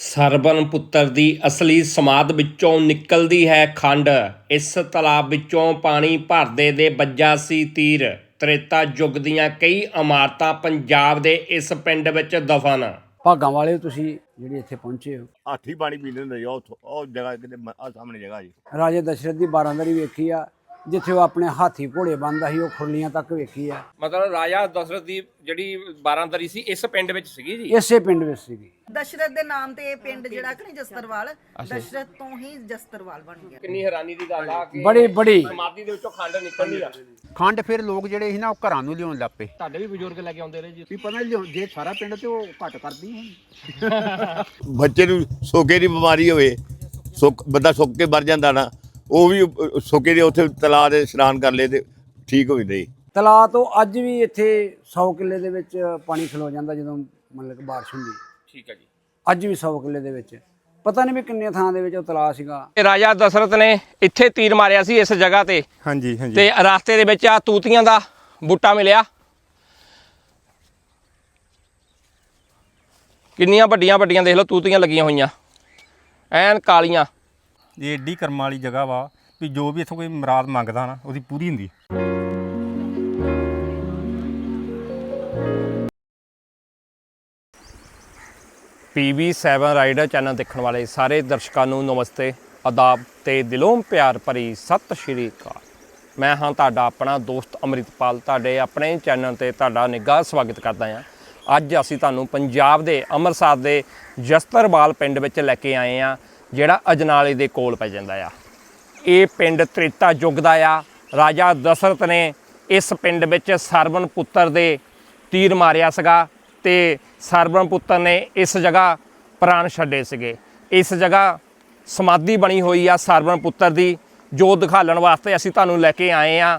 ਸਰਬਨ ਪੁੱਤਰ ਦੀ ਅਸਲੀ ਸਮਾਦ ਵਿੱਚੋਂ ਨਿਕਲਦੀ ਹੈ ਖੰਡ। ਇਸ ਤਲਾਬ ਵਿੱਚੋਂ ਪਾਣੀ ਭਰਦੇ ਦੇ ਵੱਜਾ ਸੀ ਤੀਰ। ਤ੍ਰੇਤਾ ਯੁੱਗ ਦੀਆਂ ਕਈ ਇਮਾਰਤਾਂ ਪੰਜਾਬ ਦੇ ਇਸ ਪਿੰਡ ਵਿੱਚ ਦਫਨ। ਭਾਗਾਂ ਵਾਲੇ ਤੁਸੀਂ ਜਿਹੜੇ ਇੱਥੇ ਪਹੁੰਚੇ ਹੋ। ਹਾਥੀ ਪਾਣੀ ਪੀਂਦੇ ਹੁੰਦੇ ਜੀ ਉਹ ਉੱਥੋਂ- ਉਹ ਜਗ੍ਹਾ ਕਿਤੇ ਆ ਸਾਹਮਣੇ ਜਗ੍ਹਾ ਜੀ। ਰਾਜੇ ਦਸ਼ਰਥ ਦੀ ਬਾਰਾਂਦਰੀ ਵੇਖੀ ਆ। ਜਿੱਥੇ ਉਹ ਆਪਣੇ ਹਾਥੀ ਘੋੜੇ ਬੰਨਦਾ ਸੀ ਉਹ ਖੁਰਲੀਆਂ ਤੱਕ ਵੇਖੀ ਆ। ਮਤਲਬ ਰਾਜਾ ਦਸ਼ਰਥ ਦੀ ਜਿਹੜੀ ਬਾਰਾਂਦਰੀ ਸੀ ਇਸ ਪਿੰਡ ਵਿੱਚ ਸੀਗੀ ਜੀ? ਇਸੇ ਪਿੰਡ ਵਿੱਚ ਸੀਗੀ। ਦਸ਼ਰਥ ਦੇ ਨਾਮ ਤੇ ਇਹ ਪਿੰਡ ਜਿਹੜਾ ਕਿ ਨਹੀਂ ਜਸਤਰਵਾਲ ਦਸ਼ਰਥ ਤੋਂ ਹੀ ਜਸਤਰਵਾਲ ਬਣ ਗਿਆ। ਕਿੰਨੀ ਹੈਰਾਨੀ ਦੀ ਗੱਲ ਆ ਕਿ ਬੜੀ ਬੜੀ। ਸਮਾਧੀ ਦੇ ਵਿੱਚੋਂ ਖੰਡ ਨਿਕਲਦੀ ਆ। ਖੰਡ ਫਿਰ ਲੋਕ ਜਿਹੜੇ ਸੀ ਨਾ ਉਹ ਘਰਾਂ ਨੂੰ ਲਿਆਉਣ ਲੱਪੇ ਤੁਹਾਡੇ ਵੀ ਬਜ਼ੁਰਗ ਲੈ ਕੇ ਆਉਂਦੇ ਰਹੇ ਜੀ। ਵੀ ਪਤਾ ਲਿਆਉਣ ਜੇ ਸਾਰਾ ਪਿੰਡ ਤੇ ਉਹ ਘੱਟ ਕਰਦੀ ਹੁਣ ਬੱਚੇ ਨੂੰ ਸੋਕੇ ਦੀ ਬਿਮਾਰੀ ਹੋਵੇ ਸੁੱਕ ਬੰਦਾ ਸੁੱਕ ਕੇ ਮਰ ਜਾਂਦਾ ਨਾ ਉਹ ਵੀ ਸੋਕੇ ਦੇ ਉੱਥੇ ਤਲਾਅ ਦੇ ਇਸ਼ਨਾਨ ਕਰ ਲਏ ਤੇ ਠੀਕ ਹੋ ਜਾਂਦੇ। ਜੀ ਤਲਾਅ ਤੋਂ ਅੱਜ ਵੀ ਇੱਥੇ 100 ਕਿੱਲੇ ਦੇ ਵਿੱਚ ਪਾਣੀ ਖਲੋ ਜਾਂਦਾ ਜਦੋਂ ਮਤਲਬ ਕਿ ਬਾਰਿਸ਼ ਹੁੰਦੀ। ਠੀਕ ਹੈ ਜੀ। ਅੱਜ ਵੀ 100 ਕਿੱਲੇ ਦੇ ਵਿੱਚ। ਪਤਾ ਨਹੀਂ ਵੀ ਕਿੰਨੇ ਥਾਂ ਦੇ ਵਿੱਚ ਉਹ ਤਲਾਅ ਸੀਗਾ। ਰਾਜਾ ਦਸ਼ਰਥ ਨੇ ਇੱਥੇ ਤੀਰ ਮਾਰਿਆ ਸੀ ਇਸ ਜਗ੍ਹਾ ਤੇ। ਹਾਂਜੀ ਹਾਂਜੀ। ਤੇ ਰਸਤੇ ਦੇ ਵਿੱਚ ਆ ਤੂਤੀਆਂ ਦਾ ਬੂਟਾ ਮਿਲਿਆ। ਕਿੰਨੀਆਂ ਵੱਡੀਆਂ ਵੱਡੀਆਂ ਦੇਖ ਲਓ ਤੂਤੀਆਂ ਲੱਗੀਆਂ ਹੋਈਆਂ। ਐਨ ਕਾਲੀਆਂ। ਇਹ ਏਡੀ ਕਰਮਾਂ ਵਾਲੀ ਜਗ੍ਹਾ ਵਾ ਵੀ ਜੋ ਵੀ ਇੱਥੋਂ ਕੋਈ ਮੁਰਾਦ ਮੰਗਦਾ ਨਾ, ਉਹਦੀ ਪੂਰੀ ਹੁੰਦੀ PB7 ਰਾਈਡਰ ਚੈਨਲ ਦੇਖਣ ਵਾਲੇ ਸਾਰੇ ਦਰਸ਼ਕਾਂ ਨੂੰ ਨਮਸਤੇ, ਆਦਾਬ ਤੇ ਦਿਲੋਂ ਪਿਆਰ ਭਰੀ ਸਤਿ ਸ਼੍ਰੀ ਅਕਾਲ। ਮੈਂ ਹਾਂ ਤੁਹਾਡਾ ਆਪਣਾ ਦੋਸਤ ਅਮਰਿਤਪਾਲ, ਤੁਹਾਡੇ ਆਪਣੇ ਚੈਨਲ ਤੇ ਤੁਹਾਡਾ ਨਿੱਘਾ ਸਵਾਗਤ ਕਰਦਾ ਹਾਂ। ਅੱਜ ਅਸੀਂ ਤੁਹਾਨੂੰ ਪੰਜਾਬ ਦੇ ਅੰਮ੍ਰਿਤਸਰ ਦੇ ਜਸਤਰਵਾਲ ਪਿੰਡ ਵਿੱਚ ਲੈ ਕੇ ਆਏ ਹਾਂ। ਜਿਹੜਾ ਅਜਨਾਲੇ ਦੇ ਕੋਲ ਪੈ ਜਾਂਦਾ ਆ। ਇਹ ਪਿੰਡ ਤ੍ਰੇਤਾ ਯੁੱਗ ਦਾ ਆ। ਰਾਜਾ ਦਸ਼ਰਥ ਨੇ ਇਸ ਪਿੰਡ ਵਿੱਚ ਸਰਵਨ ਪੁੱਤਰ ਦੇ ਤੀਰ ਮਾਰਿਆ ਸੀਗਾ ਤੇ ਸਰਵਨ ਪੁੱਤਰ ਨੇ ਇਸ ਜਗ੍ਹਾ ਪ੍ਰਾਣ ਛੱਡੇ ਸੀਗੇ। ਇਸ ਜਗ੍ਹਾ ਸਮਾਧੀ ਬਣੀ ਹੋਈ ਆ ਸਰਵਨ ਪੁੱਤਰ ਦੀ, ਜੋ ਦਿਖਾਲਣ ਵਾਸਤੇ ਅਸੀਂ ਤੁਹਾਨੂੰ ਲੈ ਕੇ ਆਏ ਆ।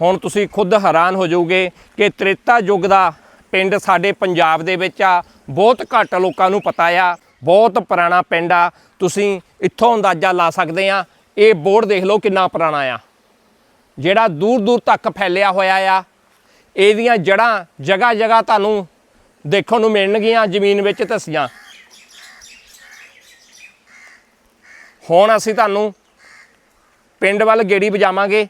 ਹੁਣ ਤੁਸੀਂ ਖੁਦ ਹੈਰਾਨ ਹੋ ਜਾਓਗੇ ਕਿ ਤ੍ਰੇਤਾ ਯੁੱਗ ਦਾ ਪਿੰਡ ਸਾਡੇ ਪੰਜਾਬ ਦੇ ਵਿੱਚ ਆ। ਬਹੁਤ ਘੱਟ ਲੋਕਾਂ ਨੂੰ ਪਤਾ ਆ ਬਹੁਤ ਪੁਰਾਣਾ ਪਿੰਡ ਆ। ਤੁਸੀਂ ਇੱਥੋਂ ਅੰਦਾਜ਼ਾ ਲਾ ਸਕਦੇ ਆ। ਇਹ ਬੋਰਡ ਦੇਖ ਲਓ ਕਿੰਨਾ ਪੁਰਾਣਾ ਆ। ਜਿਹੜਾ ਦੂਰ ਦੂਰ ਤੱਕ ਫੈਲਿਆ ਹੋਇਆ ਆ। ਇਹਦੀਆਂ ਜੜ੍ਹਾਂ ਜਗ੍ਹਾ ਜਗ੍ਹਾ ਤੁਹਾਨੂੰ ਦੇਖਣ ਨੂੰ ਮਿਲਣਗੀਆਂ ਜ਼ਮੀਨ ਵਿੱਚ ਧਸੀਆਂ। ਹੁਣ ਅਸੀਂ ਤੁਹਾਨੂੰ ਪਿੰਡ ਵੱਲ ਗੇੜੀ ਵਜਾਵਾਂਗੇ।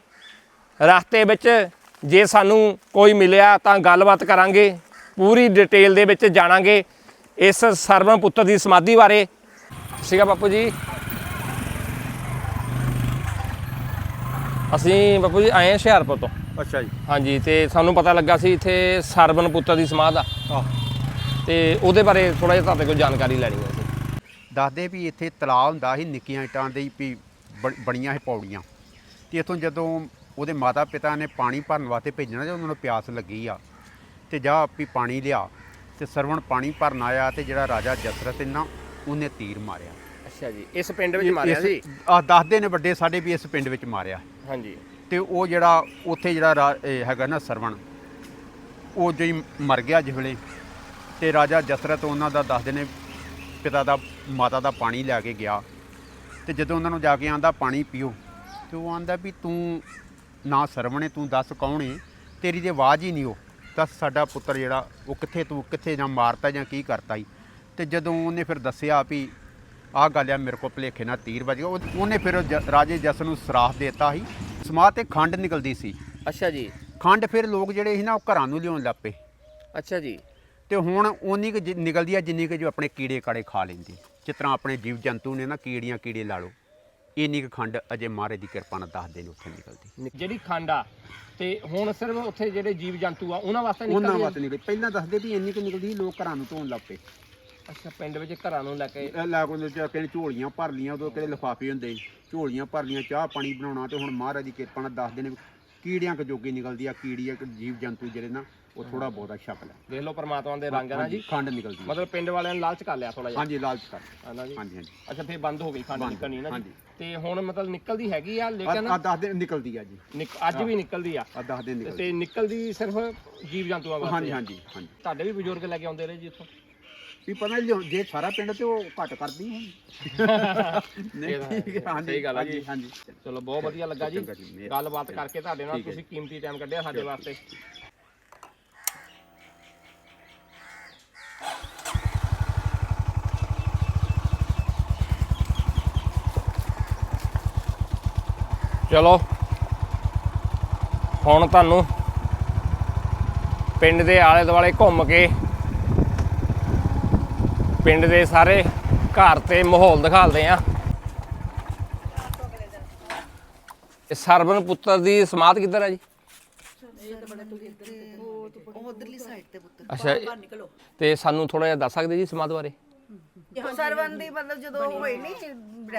ਰਸਤੇ ਵਿੱਚ ਜੇ ਸਾਨੂੰ ਕੋਈ ਮਿਲਿਆ ਤਾਂ ਗੱਲਬਾਤ ਕਰਾਂਗੇ। ਪੂਰੀ ਡਿਟੇਲ ਦੇ ਵਿੱਚ ਜਾਣਾਂਗੇ। ਇਸ ਸਰਵਨ ਪੁੱਤਰ ਦੀ ਸਮਾਧੀ ਬਾਰੇ। ਸੀਗਾ ਬਾਪੂ ਜੀ। ਅਸੀਂ ਬਾਪੂ ਜੀ ਆਏ ਹਾਂ ਹੁਸ਼ਿਆਰਪੁਰ ਤੋਂ। ਅੱਛਾ ਜੀ। ਹਾਂਜੀ ਤੇ ਸਾਨੂੰ ਪਤਾ ਲੱਗਾ ਸੀ ਇੱਥੇ ਸਰਵਨ ਪੁੱਤਰ ਦੀ ਸਮਾਧ ਆ। ਆਹ। ਤੇ ਉਹਦੇ ਬਾਰੇ ਥੋੜਾ ਜਿਹਾ ਤੁਹਾਡੇ ਕੋਲ ਜਾਣਕਾਰੀ ਲੈਣੀ ਹੈ ਅਸੀਂ ਦੱਸਦੇ ਵੀ ਇੱਥੇ ਤਲਾਅ ਹੁੰਦਾ ਸੀ ਨਿੱਕੀਆਂ ਇੱਟਾਂ ਦੇ ਵੀ ਬਣ- ਬਣੀਆਂ ਸੀ ਪੌੜੀਆਂ। ਤੇ ਇੱਥੋਂ ਜਦੋਂ ਉਹਦੇ ਮਾਤਾ ਪਿਤਾ ਨੇ ਪਾਣੀ ਭਰਨ ਵਾਸਤੇ ਭੇਜਣਾ ਜਦੋਂ ਉਹਨਾਂ ਨੂੰ ਪਿਆਸ ਲੱਗੀ ਆ ਤੇ ਜਾ ਵੀ ਪਾਣੀ ਲਿਆ। ਤੇ ਸਰਵਣ ਪਾਣੀ ਭਰਨ ਆਇਆ ਤੇ ਜਿਹੜਾ ਰਾਜਾ ਜਸਰਤ ਨਾ ਉਹਨੇ ਤੀਰ ਮਾਰਿਆ। ਅੱਛਾ ਜੀ ਇਸ ਪਿੰਡ ਵਿੱਚ ਮਾਰਿਆ ਸੀ? ਆ ਦੱਸਦੇ ਨੇ ਵੱਡੇ ਸਾਡੇ ਵੀ ਇਸ ਪਿੰਡ ਵਿੱਚ ਮਾਰਿਆ। ਹਾਂਜੀ। ਤੇ ਉਹ ਜਿਹੜਾ ਉੱਥੇ ਜਿਹੜਾ ਰਾ- ਇਹ ਹੈਗਾ ਨਾ ਸਰਵਣ ਉਹ ਜਿਹੀ ਮਰ ਗਿਆ ਜਿਸ ਵੇਲੇ ਤੇ ਰਾਜਾ ਜਸਰਤ ਉਹਨਾਂ ਦਾ ਦੱਸਦੇ ਨੇ ਪਿਤਾ ਦਾ ਮਾਤਾ ਦਾ ਪਾਣੀ ਲੈ ਕੇ ਗਿਆ। ਤੇ ਜਦੋਂ ਉਹਨਾਂ ਨੂੰ ਜਾ ਕੇ ਆਂਦਾ ਪਾਣੀ ਪੀਓ। ਤੇ ਉਹ ਆਂਦਾ ਵੀ ਤੂੰ ਨਾ ਸਰਵਣੇ ਤੂੰ ਦੱਸ ਕੌਣ ਏ? ਤੇਰੀ ਤੇ ਆਵਾਜ਼ ਹੀ ਨਹੀਂ ਉਹ। ਦੱਸ ਸਾਡਾ ਪੁੱਤਰ ਜਿਹੜਾ ਉਹ ਕਿੱਥੇ ਤੂੰ ਕਿੱਥੇ ਜਾਂ ਮਾਰਤਾ ਜਾਂ ਕੀ ਕਰਤਾ ਈ? ਤੇ ਜਦੋਂ ਉਹਨੇ ਫਿਰ ਦੱਸਿਆ ਵੀ ਆਹ ਗੱਲ ਆ ਮੇਰੇ ਕੋਲ ਭਲੇਖੇ ਨਾਲ ਤੀਰ ਵੱਜ ਗਿਆ। ਉਹ- ਉਹਨੇ ਫਿਰ ਜ- ਰਾਜੇ ਜਸ ਨੂੰ ਸਰਾਫ ਦੇਤਾ ਸੀ। ਸਮਾਧ ਤੇ ਖੰਡ ਨਿਕਲਦੀ ਸੀ। ਅੱਛਾ ਜੀ। ਖੰਡ ਫਿਰ ਲੋਕ ਜਿਹੜੇ ਸੀ ਨਾ ਉਹ ਘਰਾਂ ਨੂੰ ਲਿਆਉਣ ਲੱਪੇ ਅੱਛਾ ਜੀ। ਤੇ ਹੁਣ ਉਨੀ ਕੁ ਜਿ- ਨਿਕਲਦੀ ਆ ਜਿੰਨੀ ਕੁ ਜੋ ਆਪਣੇ ਕੀੜੇ ਕਾੜੇ ਖਾ ਲੈਂਦੇ। ਜਿਸ ਤਰ੍ਹਾਂ ਆਪਣੇ ਜੀਵ ਜੰਤੂ ਨੇ ਨਾ ਕੀੜੀਆਂ ਕੀੜੇ ਲਾ ਲਓ। ਇੰਨੀ ਕੁ ਖੰਡ ਅਜੇ ਮਹਾਰਾਜ ਦੀ ਕਿਰਪਾ ਨਾਲ ਦੱਸਦੇ ਨੇ ਉੱਥੇ ਨਿਕਲਦੀ। ਜਿਹੜੀ ਖੰਡ ਆ ਤੇ ਹੁਣ ਸਿਰਫ ਉੱਥੇ ਜਿਹੜੇ ਜੀਵ ਜੰਤੂ ਆ ਉਹਨਾਂ ਵਾਸਤੇ ਉਹਨਾਂ ਨਿਕਲਦੀ ਆ? ਵਾਸਤੇ ਨਿਕਲ ਪਹਿਲਾਂ ਦੱਸਦੇ ਵੀ ਇੰਨੀ ਕੁ ਨਿਕਲਦੀ ਸੀ, ਲੋਕ ਘਰਾਂ ਨੂੰ ਧੋਣ ਲੱਪੇ ਅੱਛਾ ਪਿੰਡ ਵਿੱਚ ਘਰਾਂ ਨੂੰ ਲੈ ਕੇ? ਲੈ ਕੋਲ ਕਿਹਨੇ ਝੋਲੀਆਂ ਭਰ ਲੀਆਂ ਉਦੋਂ ਕਿਹੜੇ ਲਿਫਾਫੇ ਹੁੰਦੇ ਸੀ। ਝੋਲੀਆਂ ਭਰ ਲੀਆਂ ਚਾਹ ਪਾਣੀ ਬਣਾਉਣਾ ਤੇ ਹੁਣ ਮਹਾਰਾਜ ਦੀ ਕਿਰਪਾ ਨਾਲ ਦੱਸਦੇ ਨੇ ਵੀ ਕੀੜੀਆਂ ਕੁ ਜੋਗੀ ਨਿਕਲਦੀ ਆ ਕੀੜੀਆਂ ਕੁ ਜੀਵ ਜੰਤੂ ਜਿਹੜੇ ਨਾ। ਉਹ ਥੋੜਾ ਬਹੁਤਾ ਛਕ ਲੈ। ਦੇਖ ਲਓ ਪ੍ਰਮਾਤਮਾ ਦੇ ਰੰਗ ਹੈ ਨਾ ਜੀ। ਖੰਡ ਨਿਕਲਦੀ ਆ। ਮਤਲਬ ਪਿੰਡ ਵਾਲਿਆਂ ਨੇ ਲਾਲਚ ਕਰ ਲਿਆ ਥੋੜਾ ਜਿਹਾ। ਹਾਂਜੀ ਲਾਲਚ ਕਰ ਹੈ ਨਾ ਜੀ? ਹਾਂਜੀ ਹਾਂਜੀ। ਅੱਛਾ ਫੇਰ ਬੰਦ ਹੋ ਗਈ ਖੰਡ ਬੰਦ, ਨਿਕਲਣੀ ਨਾ ਜੀ? ਹਾਂਜੀ। ਤੇ ਹੁਣ ਮਤਲਬ ਨਿਕਲਦੀ ਹੈਗੀ ਆ ਲੇਕਿਨ ਆ ਦੱਸ ਦਿਨ ਨਿਕਲਦੀ ਆ ਜੀ। ਨਿਕ- ਅੱਜ ਵੀ ਨਿਕਲਦੀ ਆ। ਆ ਦੱਸ ਦਿਨ ਨਿਕਲਦੀ ਤੇ ਨਿਕਲਦੀ ਸਿਰਫ ਜੀਵ ਜੰਤੂਆਂ ਵਾਸਤੇ। ਹਾਂਜੀ ਹਾਂਜੀ ਹਾਂਜੀ। ਤੁਹਾਡੇ ਵੀ ਬਜ਼ੁਰਗ ਲੈ ਕੇ ਆਉਂਦੇ ਰਹੇ ਜੀ ਇੱਥੋਂ? ਵੀ ਪਤਾ ਨਹੀਂ ਜੇ ਸਾਰਾ ਪਿੰਡ ਤੇ ਉਹ ਘੱਟ ਕਰਦੀ ਹੁਣ ਠੀਕ ਹੈ, ਹਾਂਜੀ ਸਹੀ ਗੱਲ ਆ ਜੀ। ਹਾਂਜੀ, ਹਾਂਜੀ। ਚਲੋ ਬਹੁਤ ਵਧੀਆ ਲੱਗਾ ਜੀ। ਚੰਗਾ ਜੀ, ਮਿਹਰ- ਗੱਲਬਾਤ ਕਰਕੇ ਤੁਹਾਡੇ ਨਾਲ ਠੀਕ ਹੈ ਤੁਸੀਂ ਕੀਮਤੀ ਟਾਈਮ ਕੱਢਿਆ ਸਾਡੇ ਵਾਸਤੇ। ਚਲੋ। ਹੁਣ ਤੁਹਾਨੂੰ ਪਿੰਡ ਦੇ ਆਲੇ ਦੁਆਲੇ ਘੁੰਮ ਕੇ ਪਿੰਡ ਦੇ ਸਾਰੇ ਘਰ ਤੇ ਮਾਹੌਲ ਦਿਖਾਲਦੇ ਆ। ਇਹ ਸਰਵਨ ਪੁੱਤਰ ਦੀ ਸਮਾਧ ਕਿੱਧਰ ਹੈ ਜੀ ਉਹ ਉਧਰਲੀ ਸਾਈਡ ਤੇ ਪੁੱਤ ਅੱਛਾ ਤੇ ਸਾਨੂੰ ਥੋੜਾ ਜਿਹਾ ਦੱਸ ਸਕਦੇ ਜੀ ਸਮਾਧ ਬਾਰੇ? ਸਰਵਨ ਦੀ ਮਤਲਬ ਜਦੋਂ ਹੋਈ ਨਹੀਂ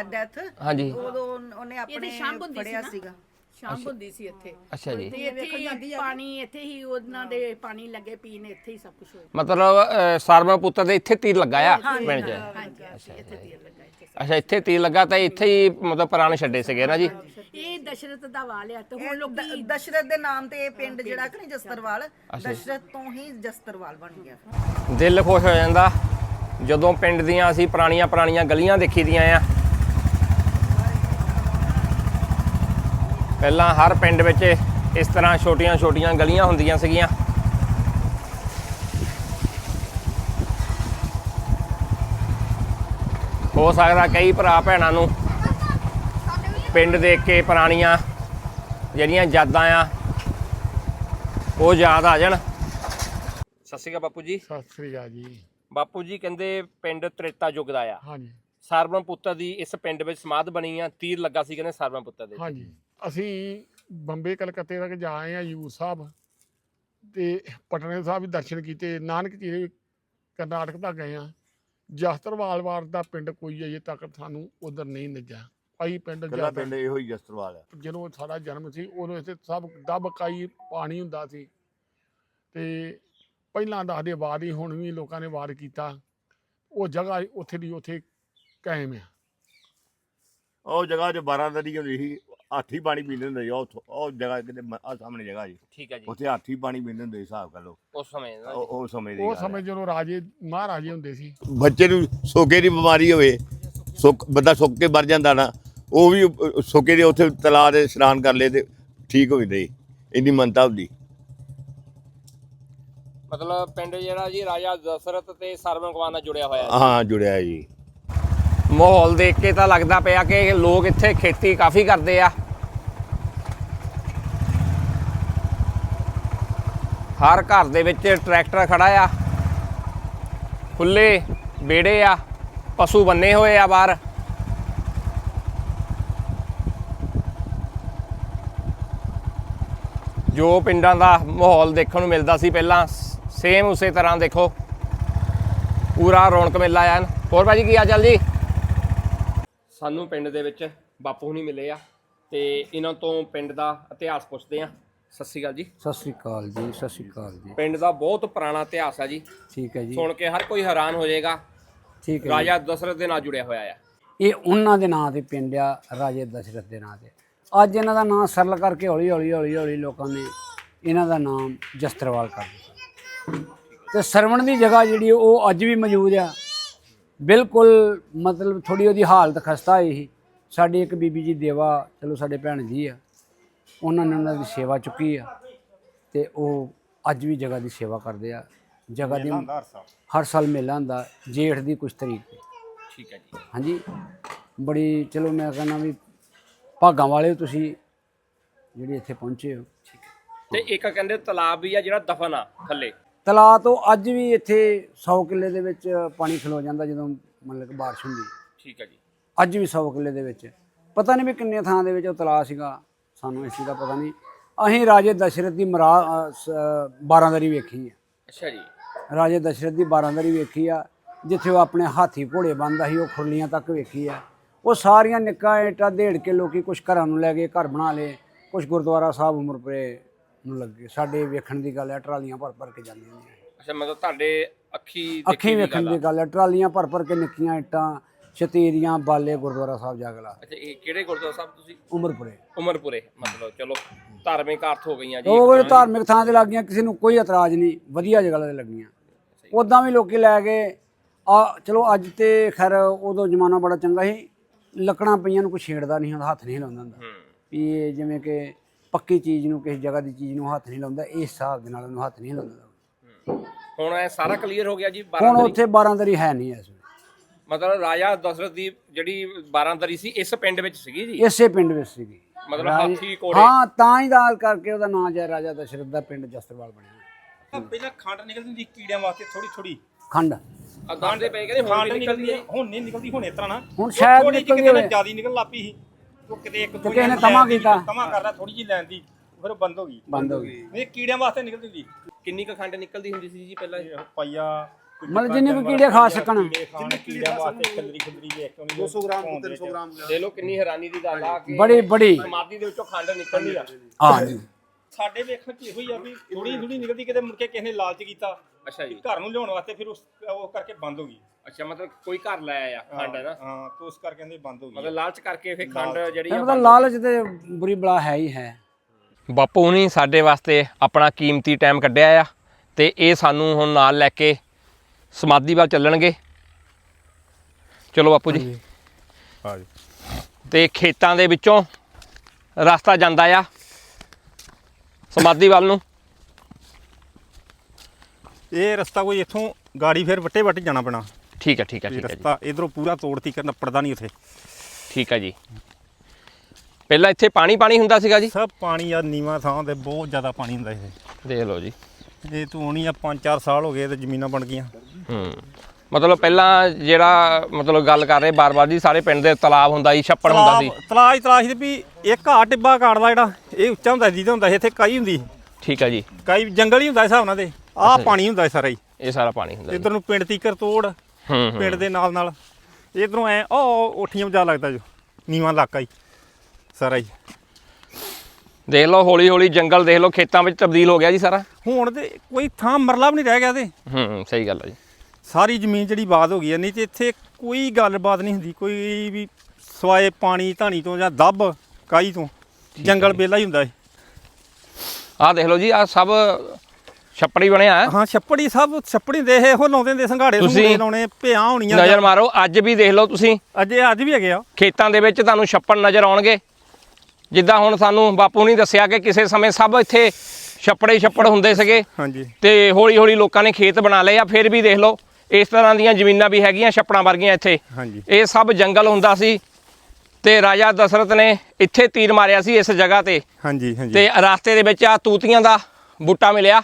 ਡੈਥ ਹਾਂਜੀ। ਉਦੋਂ ਉਹਨੇ ਆਪਣੇ ਫੜਿਆ ਸੀਗਾ। ਸ਼ਾਮ ਹੁੰਦੀ ਸੀ ਇੱਥੇ। ਅੱਛਾ ਜੀ। ਤੇ ਇੱਥੇ ਹੀ ਪਾਣੀ ਇੱਥੇ ਹੀ ਉਹਨਾਂ ਦੇ ਪਾਣੀ ਲੱਗੇ ਪੀਣ ਇੱਥੇ ਹੀ ਸਭ ਕੁਝ ਹੋਇਆ। ਮਤਲਬ ਸਰਵਨ ਪੁੱਤਰ ਦੇ ਇੱਥੇ ਤੀਰ ਲੱਗਾ ਆ ਪਿੰਡ 'ਚ? ਹਾਂਜੀ ਇੱਥੇ ਤੀਰ ਲੱਗਾ ਇੱਥੇ ਅੱਛਾ ਇੱਥੇ ਤੀਰ ਲੱਗਾ ਤਾਂ ਇੱਥੇ ਹੀ ਮਤਲਬ ਪ੍ਰਾਣ ਛੱਡੇ ਸੀਗੇ ਨਾ ਜੀ? ਇਹ ਦਸ਼ਰਤ ਦਾ ਵਾਲ ਆ ਤੇ ਹੁਣ ਲੋਕੀ ਦ- ਦਸ਼ਰਥ ਦੇ ਨਾਮ ਤੇ ਇਹ ਪਿੰਡ ਜਿਹੜਾ ਕਿ ਨਹੀਂ ਜਸਤਰਵਾਲ ਦਸ਼ਰਥ ਤੋਂ ਹੀ ਜਸਤਰਵਾਲ ਬਣ ਗਿਆ। ਦਿਲ ਖੁਸ਼ ਹੋ ਜਾਂਦਾ। ਜਦੋਂ ਪਿੰਡ ਦੀਆਂ ਅਸੀਂ ਪੁਰਾਣੀਆਂ ਪੁਰਾਣੀਆਂ ਗਲੀਆਂ ਦੇਖੀ ਦੀਆਂ ਆ, ਪਹਿਲਾਂ ਹਰ ਪਿੰਡ ਵਿੱਚ ਇਸ ਤਰ੍ਹਾਂ ਛੋਟੀਆਂ ਛੋਟੀਆਂ ਗਲੀਆਂ ਹੁੰਦੀਆਂ ਸੀਗੀਆਂ। ਹੋ ਸਕਦਾ ਕਈ ਭਰਾ ਭੈਣਾਂ ਨੂੰ ਪਿੰਡ ਦੇਖ ਕੇ ਪੁਰਾਣੀਆਂ ਜਿਹੜੀਆਂ ਯਾਦਾਂ ਆ, ਉਹ ਯਾਦ ਆ ਜਾਣ। ਸਤਿ ਸ਼੍ਰੀ ਅਕਾਲ ਬਾਪੂ ਜੀ। ਸਤਿ ਸ੍ਰੀ ਅਕਾਲ ਜੀ। ਬਾਪੂ ਜੀ ਕਹਿੰਦੇ ਪਿੰਡ ਤ੍ਰੇਤਾ ਯੁੱਗ ਦਾ ਆ। ਹਾਂਜੀ। ਸਰਵਨ ਪੁੱਤਰ ਦੀ ਇਸ ਪਿੰਡ ਵਿੱਚ ਸਮਾਧ ਬਣੀ ਆ ਤੀਰ ਲੱਗਾ ਸੀ ਕਹਿੰਦੇ ਸਰਵਨ ਪੁੱਤਰ ਦੇ। ਹਾਂਜੀ। ਅਸੀਂ ਬੰਬੇ ਕਲਕੱਤੇ ਤੱਕ ਜਾ ਆਏ ਆ ਯੂ ਸਾਹਿਬ ਤੇ ਪਟਨੇ ਸਾਹਿਬ ਵੀ ਦਰਸ਼ਨ ਕੀਤੇ। ਨਾਨਕ ਜੀ ਕਰਨਾਟਕ ਤੱਕ ਗਏ ਆ। ਜਸਤਰਵਾਲ ਵਾਰ ਦਾ ਪਿੰਡ ਕੋਈ ਅਜੇ ਤੱਕ ਸਾਨੂੰ ਉਧਰ ਨਹੀਂ ਨੱਜਾ ਆਈ ਪਿੰਡ ਜ਼ਿਆਦਾ- ਪਿੰਡ ਇਹੋ ਹੀ ਜਸਤਰਵਾਲ ਹੈ ਜਦੋਂ ਸਾਡਾ ਜਨਮ ਸੀ ਉਦੋਂ ਇੱਥੇ ਸਭ ਦਬ ਕਾਈ ਪਾਣੀ ਹੁੰਦਾ ਸੀ। ਤੇ ਪਹਿਲਾਂ ਦੱਸਦੇ ਵਾਰ ਹੀ ਹੁਣ ਵੀ ਲੋਕਾਂ ਨੇ ਵਾਰ ਕੀਤਾ। ਉਹ ਜਗ੍ਹਾ ਉੱਥੇ ਦੀ ਉੱਥੇ ਕਾਇਮ ਆ। ਉਹ ਜਗ੍ਹਾ 'ਚ 12 ਦਰੀ ਹੁੰਦੀ ਸੀ ਹਾਥੀ ਪਾਣੀ ਪੀਂਦੇ ਹੁੰਦੇ ਸੀ ਉਹ ਉੱਥੋਂ- ਉਹ ਜਗ੍ਹਾ ਕਿਤੇ ਆ ਸਾਹਮਣੇ ਜਗ੍ਹਾ ਜੀ। ਠੀਕ ਹੈ ਜੀ। ਉੱਥੇ ਹਾਥੀ ਪਾਣੀ ਪੀਂਦੇ ਹੁੰਦੇ ਸੀ ਹਿਸਾਬ ਕਰ ਲਓ। ਉਸ ਸਮੇਂ ਦਾ ਉਹ ਉਹ ਸਮੇਂ ਦੀ ਉਹ ਗੱਲ ਹੈ। ਸਮੇਂ ਜਦੋਂ ਰਾਜੇ ਮਹਾਰਾਜੇ ਹੁੰਦੇ ਸੀ। ਬੱਚੇ ਨੂੰ ਸੋਕੇ ਦੀ ਬਿਮਾਰੀ ਹੋਵੇ ਸੁੱਕ ਬੰਦਾ ਸੁੱਕ ਕੇ ਮਰ ਜਾਂਦਾ ਨਾ ਉਹ ਵੀ ਅਹ, ਸੋਕੇ ਦੇ ਉੱਥੇ ਤਲਾਅ ਦੇ ਇਸ਼ਨਾਨ ਕਰ ਲਏ ਤੇ ਠੀਕ ਹੋ ਜਾਂਦੇ ਇੰਨੀ ਮੰਨਤਾ ਹੁੰਦੀ। ਮਤਲਬ ਪਿੰਡ ਜਿਹੜਾ ਜੀ ਰਾਜਾ ਦਸ਼ਰਥ ਤੇ ਕੁਮਾਰ ਨਾਲ ਜੁੜਿਆ ਹੋਇਆ ਹੈ ਹਾਂ ਜੁੜਿਆ ਜੀ। ਮਾਹੌਲ ਦੇਖ ਕੇ ਤਾਂ ਲੱਗਦਾ ਪਿਆ ਕਿ ਲੋਕ ਇੱਥੇ ਖੇਤੀ ਕਾਫੀ ਕਰਦੇ ਆ। ਹਰ ਘਰ ਦੇ ਵਿੱਚ ਟਰੈਕਟਰ ਖੜਾ ਆ। ਖੁੱਲੇ ਬੇੜੇ ਆ। ਪਸ਼ੂ ਬੰਨੇ ਹੋਏ ਆ ਬਾਹਰ। ਜੋ ਪਿੰਡਾਂ ਦਾ ਮਾਹੌਲ ਦੇਖਣ ਨੂੰ ਮਿਲਦਾ ਸੀ ਪਹਿਲਾਂ ਸੇਮ ਉਸੇ ਤਰ੍ਹਾਂ ਦੇਖੋ। ਪੂਰਾ ਰੌਣਕ ਮੇਲਾ ਆ ਹੋਰ ਭਾਜੀ ਕੀ ਆ ਚੱਲ ਜੀ? ਸਾਨੂੰ ਪਿੰਡ ਦੇ ਵਿੱਚ ਬਾਪੂ ਹੁਣੀ ਮਿਲੇ ਆ ਤੇ ਇਹਨਾਂ ਤੋਂ ਪਿੰਡ ਦਾ ਇਤਿਹਾਸ ਪੁੱਛਦੇ ਆ। ਸਤਿ ਸ਼੍ਰੀ ਅਕਾਲ ਜੀ। ਸਤਿ ਸ੍ਰੀ ਅਕਾਲ ਜੀ ਸਤਿ ਸ੍ਰੀ ਅਕਾਲ ਜੀ। ਪਿੰਡ ਦਾ ਬਹੁਤ ਪੁਰਾਣਾ ਇਤਿਹਾਸ ਆ ਜੀ। ਠੀਕ ਹੈ ਜੀ। ਸੁਣ ਕੇ ਹਰ ਕੋਈ ਹੈਰਾਨ ਹੋ ਜਾਏਗਾ। ਠੀਕ ਹੈ। ਰਾਜਾ ਦਸ਼ਰਥ ਦੇ ਨਾਲ ਜੁੜਿਆ ਹੋਇਆ ਆ। ਇਹ ਉਹਨਾਂ ਦੇ ਨਾਂ ਤੇ ਪਿੰਡ ਆ ਰਾਜੇ ਦਸ਼ਰਥ ਦੇ ਨਾਂ ਤੇ। ਅੱਜ ਇਹਨਾਂ ਦਾ ਨਾਂ ਸਰਲ ਕਰਕੇ ਹੌਲੀ ਹੌਲੀ ਹੌਲੀ ਹੌਲੀ ਲੋਕਾਂ ਨੇ ਇਹਨਾਂ ਦਾ ਨਾਮ ਜਸਤਰਵਾਲ ਕਰ ਦਿੱਤਾ। ਤੇ ਸਰਵਣ ਦੀ ਜਗ੍ਹਾ ਜਿਹੜੀ ਉਹ ਅੱਜ ਵੀ ਮੌਜੂਦ ਆ। ਬਿਲਕੁਲ ਮਤਲਬ ਥੋੜੀ ਉਹਦੀ ਹਾਲਤ ਖਸਤਾ ਹੋਈ ਸੀ। ਸਾਡੀ ਇੱਕ ਬੀਬੀ ਜੀ ਦੇਵਾ ਚਲੋ ਸਾਡੇ ਭੈਣ ਜੀ ਆ। ਉਹਨਾਂ ਨੇ ਉਹਨਾਂ ਦੀ ਸੇਵਾ ਚੁੱਕੀ ਆ ਤੇ ਉਹ ਅੱਜ ਵੀ ਜਗ੍ਹਾ ਦੀ ਸੇਵਾ ਕਰਦੇ ਆ। ਜਗ੍ਹਾ ਦੀ ਹਰ ਸਾਲ? ਮੇਲਾ ਹੁੰਦਾ ਜੇਠ ਦੀ ਕੁਛ ਤਰੀਕ ਤੇ। ਠੀਕ ਹੈ ਜੀ। ਹਾਂਜੀ। ਬੜੀ ਚਲੋ ਮੈਂ ਕਹਿੰਦਾ ਵੀ ਭਾਗਾਂ ਵਾਲੇ ਤੁਸੀਂ ਜਿਹੜੇ ਇੱਥੇ ਪਹੁੰਚੇ ਹੋ। ਤੇ ਇੱਕ ਕਹਿੰਦੇ ਤਲਾਬ ਵੀ ਆ ਜਿਹੜਾ ਦਫਨ ਆ ਥੱਲੇ। ਤਲਾਅ ਤੋਂ ਅੱਜ ਵੀ ਇੱਥੇ 100 ਕਿੱਲੇ ਦੇ ਵਿੱਚ ਪਾਣੀ ਖਲੋ ਜਾਂਦਾ ਜਦੋਂ ਮਤਲਬ ਕਿ ਬਾਰਿਸ਼ ਹੁੰਦੀ ਠੀਕ ਹੈ ਜੀ। ਅੱਜ ਵੀ 100 ਕਿੱਲੇ ਦੇ ਵਿੱਚ। ਪਤਾ ਨਹੀਂ ਵੀ ਕਿੰਨੇ ਥਾਂ ਦੇ ਵਿੱਚ ਉਹ ਤਲਾਅ ਸੀਗਾ। ਸਾਨੂੰ ਇਸ ਚੀਜ਼ ਦਾ ਪਤਾ ਨਹੀਂ। ਅਸੀਂ ਰਾਜੇ ਦਸ਼ਰਥ ਦੀ ਮਰਾ 12 ਦਰੀ ਵੇਖੀ ਹੈ। ਅੱਛਾ ਜੀ। ਰਾਜੇ ਦਸ਼ਰਥ ਦੀ 12 ਦਰੀ ਵੇਖੀ ਆ। ਜਿੱਥੇ ਉਹ ਆਪਣੇ ਹਾਥੀ ਘੋੜੇ ਬੰਨਦਾ ਸੀ ਉਹ ਖੁਰਲੀਆਂ ਤੱਕ ਵੇਖੀ ਆ। ਉਹ ਸਾਰੀਆਂ ਨਿੱਕਾ ਏਟਾ ਢੇੜ ਕੇ ਲੋਕੀ ਕੁਝ ਘਰਾਂ ਨੂੰ ਲੈ ਗਏ ਘਰ ਬਣਾ ਲਏ। ਕੁਝ ਗੁਰਦੁਆਰਾ ਸਾਹਿਬ ਉਮਰਪੁਰੇ ਨੂੰ ਲੱਗੇ। ਸਾਡੇ ਵੇਖਣ ਦੀ ਗੱਲ ਹੈ ਟਰਾਲੀਆਂ ਭਰ ਭਰ ਕੇ ਜਾਂਦੀਆਂ ਨੇ। ਅੱਛਾ ਮਤਲਬ ਤੁਹਾਡੇ ਅੱਖੀ ਅੱਖੀਂ ਵੇਖਣ। ਦੀ ਗੱਲ ਹੈ ਟਰਾਲੀਆਂ ਭਰ ਭਰ ਕੇ ਨਿੱਕੀਆਂ ਇੱਟਾਂ ਛਤੀਰੀਆਂ ਬਾਲੇ ਗੁਰਦੁਆਰਾ ਸਾਹਿਬ ਜਾ ਕੇ ਲਾ। ਅੱਛਾ ਇਹ ਕਿਹੜੇ ਗੁਰਦੁਆਰਾ ਸਾਹਿਬ ਤੁਸੀਂ? ਉਮਰਪੁਰੇ। ਉਮਰਪੁਰੇ ਮਤਲਬ ਚਲੋ ਧਾਰਮਿਕ ਅਰਥ ਹੋ ਗਈਆਂ ਜੀ। ਉਹ ਧਾਰਮਿਕ ਥਾਂ ਤੇ ਲੱਗੀਆਂ ਕਿਸੇ ਨੂੰ ਕੋਈ ਇਤਰਾਜ਼ ਨਹੀਂ ਵਧੀਆ ਜਗ੍ਹਾ ਤੇ ਲੱਗੀਆਂ। ਉਦਾਂ ਵੀ ਲੋਕੀ ਲੈ ਗਏ ਆ ਚਲੋ ਅੱਜ ਤੇ ਖੈਰ ਉਦੋਂ ਜ਼ਮਾਨਾ ਬੜਾ ਚੰਗਾ ਸੀ ਲੱਕੜਾਂ ਪਈਆਂ ਨੂੰ ਕੋਈ ਛੇੜਦਾ ਨਹੀਂ ਹੁੰਦਾ ਹੱਥ ਨਹੀਂ ਲਾਉਂਦਾ ਹੁੰਦਾ। ਵੀ ਜਿਵੇਂ ਕਿ ਪੱਕੀ ਚੀਜ਼ ਨੂੰ ਕਿਸੇ ਜਗ੍ਹਾ ਦੀ ਚੀਜ਼ ਨੂੰ ਹੱਥ ਨਹੀਂ ਲਾਉਂਦਾ ਇਸ ਹਿਸਾਬ ਦੇ ਨਾਲ ਉਹਨੂੰ ਹੱਥ ਨਹੀਂ ਲਾਉਂਦਾ। ਹੁਣ ਇਹ ਸਾਰਾ ਕਲੀਅਰ ਹੋ ਗਿਆ ਜੀ ਹੁਣ 12 ਉੱਥੇ 12 ਦਰੀ ਹੈ ਨਹੀਂ ਇਸ ਵੇਲੇ। ਮਤਲਬ ਰਾਜਾ ਦਸ਼ਰਥ ਦੀ ਜਿਹੜੀ 12 ਦਰੀ ਸੀ ਇਸ ਪਿੰਡ ਵਿੱਚ ਸੀਗੀ ਜੀ? ਇਸੇ ਪਿੰਡ ਵਿੱਚ ਸੀਗੀ। ਮਤਲਬ ਰਾਜੇ- ਹਾਥੀ ਕੋੜੇ ਹਾਂ ਤਾਂ ਹੀ ਦਾ ਕਰਕੇ ਉਹਦਾ ਨਾਂ ਜਿਹਾ ਰਾਜਾ ਦਸ਼ਰਥ ਦਾ ਪਿੰਡ ਜਸਤਰਵਾਲ ਬਣਿਆ। ਪਹਿਲਾਂ ਖੰਡ ਨਿਕਲਦੀ ਹੁੰਦੀ ਕੀੜਿਆਂ ਵਾਸਤੇ ਥੋੜੀ ਥੋੜੀ ਖੰਡ। ਅਗਾਂ ਦੇ ਪਏ ਕਹਿੰਦੇ ਹੁਣ ਖੰਡ ਵੀ ਨਿਕਲਦੀ ਹੈ ਹੁਣ ਨਹੀਂ ਨਿਕਲਦੀ ਹੁਣ ਇਸ ਤਰ੍ਹਾਂ ਨਾ। ਹੁਣ ਸ਼ਾਇਦ ਥੋੜੀ ਨਿਕਲਦੀ ਜਿਹੀ ਹੋਵੇ। ਜ਼ਿਆਦਾ ਨਿਕਲ ਲੱਪੀ ਸੀ। ਉਹ ਕਿਤੇ ਇੱਕ ਦੋ ਕਿਸੇ ਨੇ ਲੈਣ ਤਮਾ ਦੀ, ਕੀਤਾ। ਤਮਾ ਕਰਦਾ ਥੋੜੀ ਜਿਹੀ ਲੈਣ ਦੀ ਫਿਰ ਉਹ ਬੰਦ ਹੋ ਗਈ। ਬੰਦ ਹੋ ਗਈ। ਨਹੀਂ ਕੀੜਿਆਂ ਵਾਸਤੇ ਨਿਕਲਦੀ ਹੁੰਦੀ। ਕਿੰਨੀ ਕੁ ਖੰਡ ਨਿਕਲਦੀ ਹੁੰਦੀ ਸੀ ਜੀ ਪਹਿਲਾਂ? ਇਹ ਪਾਈਆ ਕੋਈ ਮਤਲਬ ਨਿੱਕਾ ਜਿੰਨੇ ਕੁ ਕੀੜੇ ਖਾ ਸਕਣ। ਕੀੜਿਆਂ ਵਾਸਤੇ ਖੰਦਰੀ ਖੰਦਰੀ ਜੇ 200 ਗ੍ਰਾਮ 300 ਗ੍ਰਾਮ। ਦੇ ਲੋ ਕਿੰਨੀ ਹੈਰਾਨੀ ਦੀ ਗੱਲ ਆ ਕਿ ਬੜੀ। ਬੜੀ ਸਮਾਧੀ ਦੇ ਵਿੱਚੋਂ ਖੰਡ ਨਿਕਲਦੀ ਆ। ਹਾਂ ਜੀ ਸਾਡੇ ਵੇਖਣ ਚ ਇਹੋ ਹੀ ਆ ਵੀ ਥੋੜੀ ਥੋੜੀ ਨਿਕਲਦੀ ਕਿਤੇ ਮੁੜ ਕੇ ਕਿਸੇ ਨੇ ਲਾਲਚ ਕੀਤਾ ਅੱਛਾ ਜੀ। ਘਰ ਨੂੰ ਲਿਆਉਣ ਵਾਸਤੇ ਫਿਰ ਉਸ ਉਹ ਕਰਕੇ ਬੰਦ ਹੋ ਗਈ। ਅੱਛਾ ਮਤਲਬ ਕੋਈ ਘਰ ਲੈ ਆਇਆ ਖੰਡ ਹੈ ਨਾ? ਹਾਂ ਤੇ ਉਸ ਕਰਕੇ ਕਹਿੰਦੇ ਬੰਦ ਹੋ ਗਈ। ਮਤਲਬ ਲਾਲਚ ਕਰਕੇ ਫਿਰ ਖੰਡ ਜਿਹੜੀ ਆ ਪਤਾ ਲਾਲਚ ਤੇ ਬੁਰੀ ਬਲਾ ਹੈ ਹੀ ਹੈ। ਬਾਪੂ ਨੇ ਸਾਡੇ ਵਾਸਤੇ ਆਪਣਾ ਕੀਮਤੀ ਟਾਈਮ ਕੱਢਿਆ ਆ ਤੇ ਇਹ ਸਾਨੂੰ ਹੁਣ ਨਾਲ ਲੈ ਕੇ ਸਮਾਧੀ ਵੱਲ ਚੱਲਣਗੇ। ਚਲੋ ਬਾਪੂ ਜੀ। ਹਾਂ ਜੀ ਤੇ ਖੇਤਾਂ ਦੇ ਵਿੱਚੋਂ ਰਸਤਾ ਜਾਂਦਾ ਆ। ਸਮਾਧੀ ਵੱਲ ਨੂੰ। ਇਹ ਰਸਤਾ ਕੋਈ ਇੱਥੋਂ ਗਾੜੀ ਫਿਰ ਵੱਟੇ ਵੱਟ ਜਾਣਾ ਪੈਣਾ। ਠੀਕ ਹੈ ਠੀਕ ਹੈ ਠੀਕ ਹੈ ਜੀ। ਰਸਤਾ ਇਧਰੋਂ ਪੂਰਾ ਤੋੜਤੀ ਕਰ ਨੱਪੜਦਾ ਨਹੀਂ ਉੱਥੇ। ਠੀਕ ਹੈ ਜੀ। ਪਹਿਲਾਂ ਇੱਥੇ ਪਾਣੀ ਪਾਣੀ ਹੁੰਦਾ ਸੀਗਾ ਜੀ? ਸਭ ਪਾਣੀ ਆ ਨੀਵਾ ਥਾਂ ਤੇ ਬਹੁਤ ਜ਼ਿਆਦਾ ਪਾਣੀ ਹੁੰਦਾ ਇਹ। ਦੇਖ ਲਓ ਜੀ। ਇਹ ਤੂੰ ਹੋਣੀ ਆ 5-4 ਸਾਲ ਹੋ ਗਏ ਤੇ ਜ਼ਮੀਨਾਂ ਬਣ ਗਈਆਂ। ਹੂੰ। ਮਤਲਬ ਪਹਿਲਾਂ ਜਿਹੜਾ ਮਤਲਬ ਗੱਲ ਕਰ ਰਹੇ ਬਾਰ-ਬਾਰ ਜੀ ਸਾਰੇ ਪਿੰਡ ਦੇ ਤਲਾਬ ਹੁੰਦਾ ਸੀ ਛੱਪੜ ਹੁੰਦਾ ਸੀ। ਤਲਾਸ਼ ਤਲਾਸ਼ ਦੇ ਵੀ ਇੱਕ ਆ ਟਿੱਬਾ ਕਾੜਦਾ ਜਿਹੜਾ ਇਹ ਉੱਚਾ ਹੁੰਦਾ ਜਿਹਦਾ ਹੁੰਦਾ ਸੀ ਇੱਥੇ ਕਾਈ ਹੁੰਦੀ ਸੀ। ਠੀਕ ਹੈ ਜੀ। ਕਾਈ ਜੰਗਲ ਹੀ ਹੁੰਦਾ ਸੀ ਹਿਸਾਬ ਨਾਲ ਤੇ ਆਹ ਪਾਣੀ ਹੁੰਦਾ ਸੀ ਸਾਰਾ ਹੀ। ਇਹ ਸਾਰਾ ਪਾਣੀ ਹੁੰਦਾ ਜੀ ਇਧਰ ਨੂੰ ਪਿੰਡ ਤੀਕਰ ਤੋੜ ਹੂੰ ਹੂੰ। ਪਿੰਡ ਦੇ ਨਾਲ ਨਾਲ। ਇਧਰੋਂ ਐ ਉਹ ਉਠੀਆਂ ਜਾ ਲੱਗਦਾ ਜੋ ਨੀਵਾਂ ਇਲਾਕਾ ਹੀ ਸਾਰਾ ਹੀ। ਦੇਖ ਲਓ ਹੌਲੀ ਹੌਲੀ ਜੰਗਲ ਦੇਖ ਲਓ ਖੇਤਾਂ ਵਿੱਚ ਤਬਦੀਲ ਹੋ ਗਿਆ ਜੀ ਸਾਰਾ। ਹੁਣ ਤੇ ਕੋਈ ਥਾਂ ਮਰਲਾ ਵੀ ਨਹੀਂ ਰਹਿ ਗਿਆ ਤੇ। ਹੂੰ ਸਹੀ ਗੱਲ ਹੈ ਜੀ। ਸਾਰੀ ਜ਼ਮੀਨ ਜਿਹੜੀ ਬਾਦ ਹੋ ਗਈ ਹੈ ਨਹੀਂ ਤੇ ਇੱਥੇ ਕੋਈ ਗੱਲਬਾਤ ਨਹੀਂ ਹੁੰਦੀ ਕੋਈ ਵੀ ਸਵਾਏ ਪਾਣੀ ਧਾਣੀ ਤੋਂ ਜਾਂ ਦੱਬ ਕਾਈ ਤੋਂ ਜੰਗਲ ਬੇਲਾ ਹੀ ਹੁੰਦਾ ਹੈ ਆਹ ਦੇਖ ਲਓ ਜੀ ਆਹ ਸਭ ਛੱਪੜੀ ਬਣਿਆ ਹੈ। ਹਾਂ ਛੱਪੜੀ ਸਭ ਛੱਪੜੀ ਦੇ ਇਹ ਲਾਉਂਦੇ ਹੁੰਦੇ ਸੰਘਾੜੇ ਤੁਸੀਂ ਲਾਉਣੇ ਭਿਆਂ ਹੋਣੀਆਂ ਨਜ਼ਰ ਮਾਰੋ ਅੱਜ ਵੀ ਦੇਖ ਲਓ ਤੁਸੀਂ। ਅਜੇ ਅੱਜ ਵੀ ਹੈਗੇ ਆ। ਖੇਤਾਂ ਦੇ ਵਿੱਚ ਤੁਹਾਨੂੰ ਛੱਪੜ ਨਜ਼ਰ ਆਉਣਗੇ। ਜਿੱਦਾਂ ਹੁਣ ਸਾਨੂੰ ਬਾਪੂ ਨੇ ਦੱਸਿਆ ਕਿ ਕਿਸੇ ਸਮੇਂ ਸਭ ਇੱਥੇ ਛੱਪੜੇ ਛੱਪੜ ਹੁੰਦੇ ਸੀਗੇ। ਹਾਂਜੀ। ਤੇ ਹੌਲੀ ਹੌਲੀ ਲੋਕਾਂ ਨੇ ਖੇਤ ਬਣਾ ਲਏ ਆ ਫਿਰ ਵੀ ਦੇਖ ਲਓ। ਇਸ ਤਰ੍ਹਾਂ ਦੀਆਂ ਜ਼ਮੀਨਾਂ ਵੀ ਹੈਗੀਆਂ ਛੱਪੜਾਂ ਵਰਗੀਆਂ ਇੱਥੇ। ਹਾਂਜੀ। ਇਹ ਸਭ ਜੰਗਲ ਹੁੰਦਾ ਸੀ ਤੇ ਰਾਜਾ ਦਸ਼ਰਥ ਨੇ ਇੱਥੇ ਤੀਰ ਮਾਰਿਆ ਸੀ ਇਸ ਜਗ੍ਹਾ ਤੇ। ਹਾਂਜੀ ਹਾਂਜੀ। ਤੇ ਰਸਤੇ ਦੇ ਵਿੱਚ ਆ ਤੂਤੀਆਂ ਦਾ ਬੂਟਾ ਮਿਲਿਆ।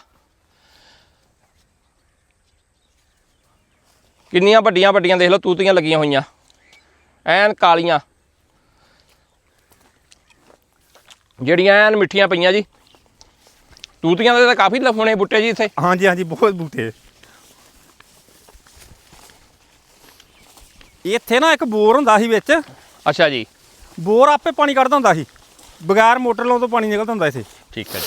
ਕਿੰਨੀਆਂ ਵੱਡੀਆਂ ਵੱਡੀਆਂ ਦੇਖ ਲਓ ਤੂਤੀਆਂ ਲੱਗੀਆਂ ਹੋਈਆਂ। ਐਨ ਕਾਲੀਆਂ। ਜਿਹੜੀਆਂ ਐਨ ਮਿੱਠੀਆਂ ਪਈਆਂ ਜੀ। ਤੂਤੀਆਂ ਦੇ ਤਾਂ ਕਾਫੀ ਲਫੋਣੇ ਬੂਟੇ ਜੀ ਇੱਥੇ। ਹਾਂਜੀ ਹਾਂਜੀ ਬਹੁਤ ਬੂਟੇ। ਇੱਥੇ ਨਾ ਇੱਕ ਬੋਰ ਹੁੰਦਾ ਸੀ ਵਿੱਚ। ਅੱਛਾ ਜੀ। ਬੋਰ ਆਪੇ ਪਾਣੀ ਕੱਢਦਾ ਹੁੰਦਾ ਸੀ। ਬਗੈਰ ਮੋਟਰ ਲਾਉਣ ਤੋਂ ਪਾਣੀ ਨਿਕਲਦਾ ਹੁੰਦਾ ਇੱਥੇ ਠੀਕ ਹੈ ਜੀ।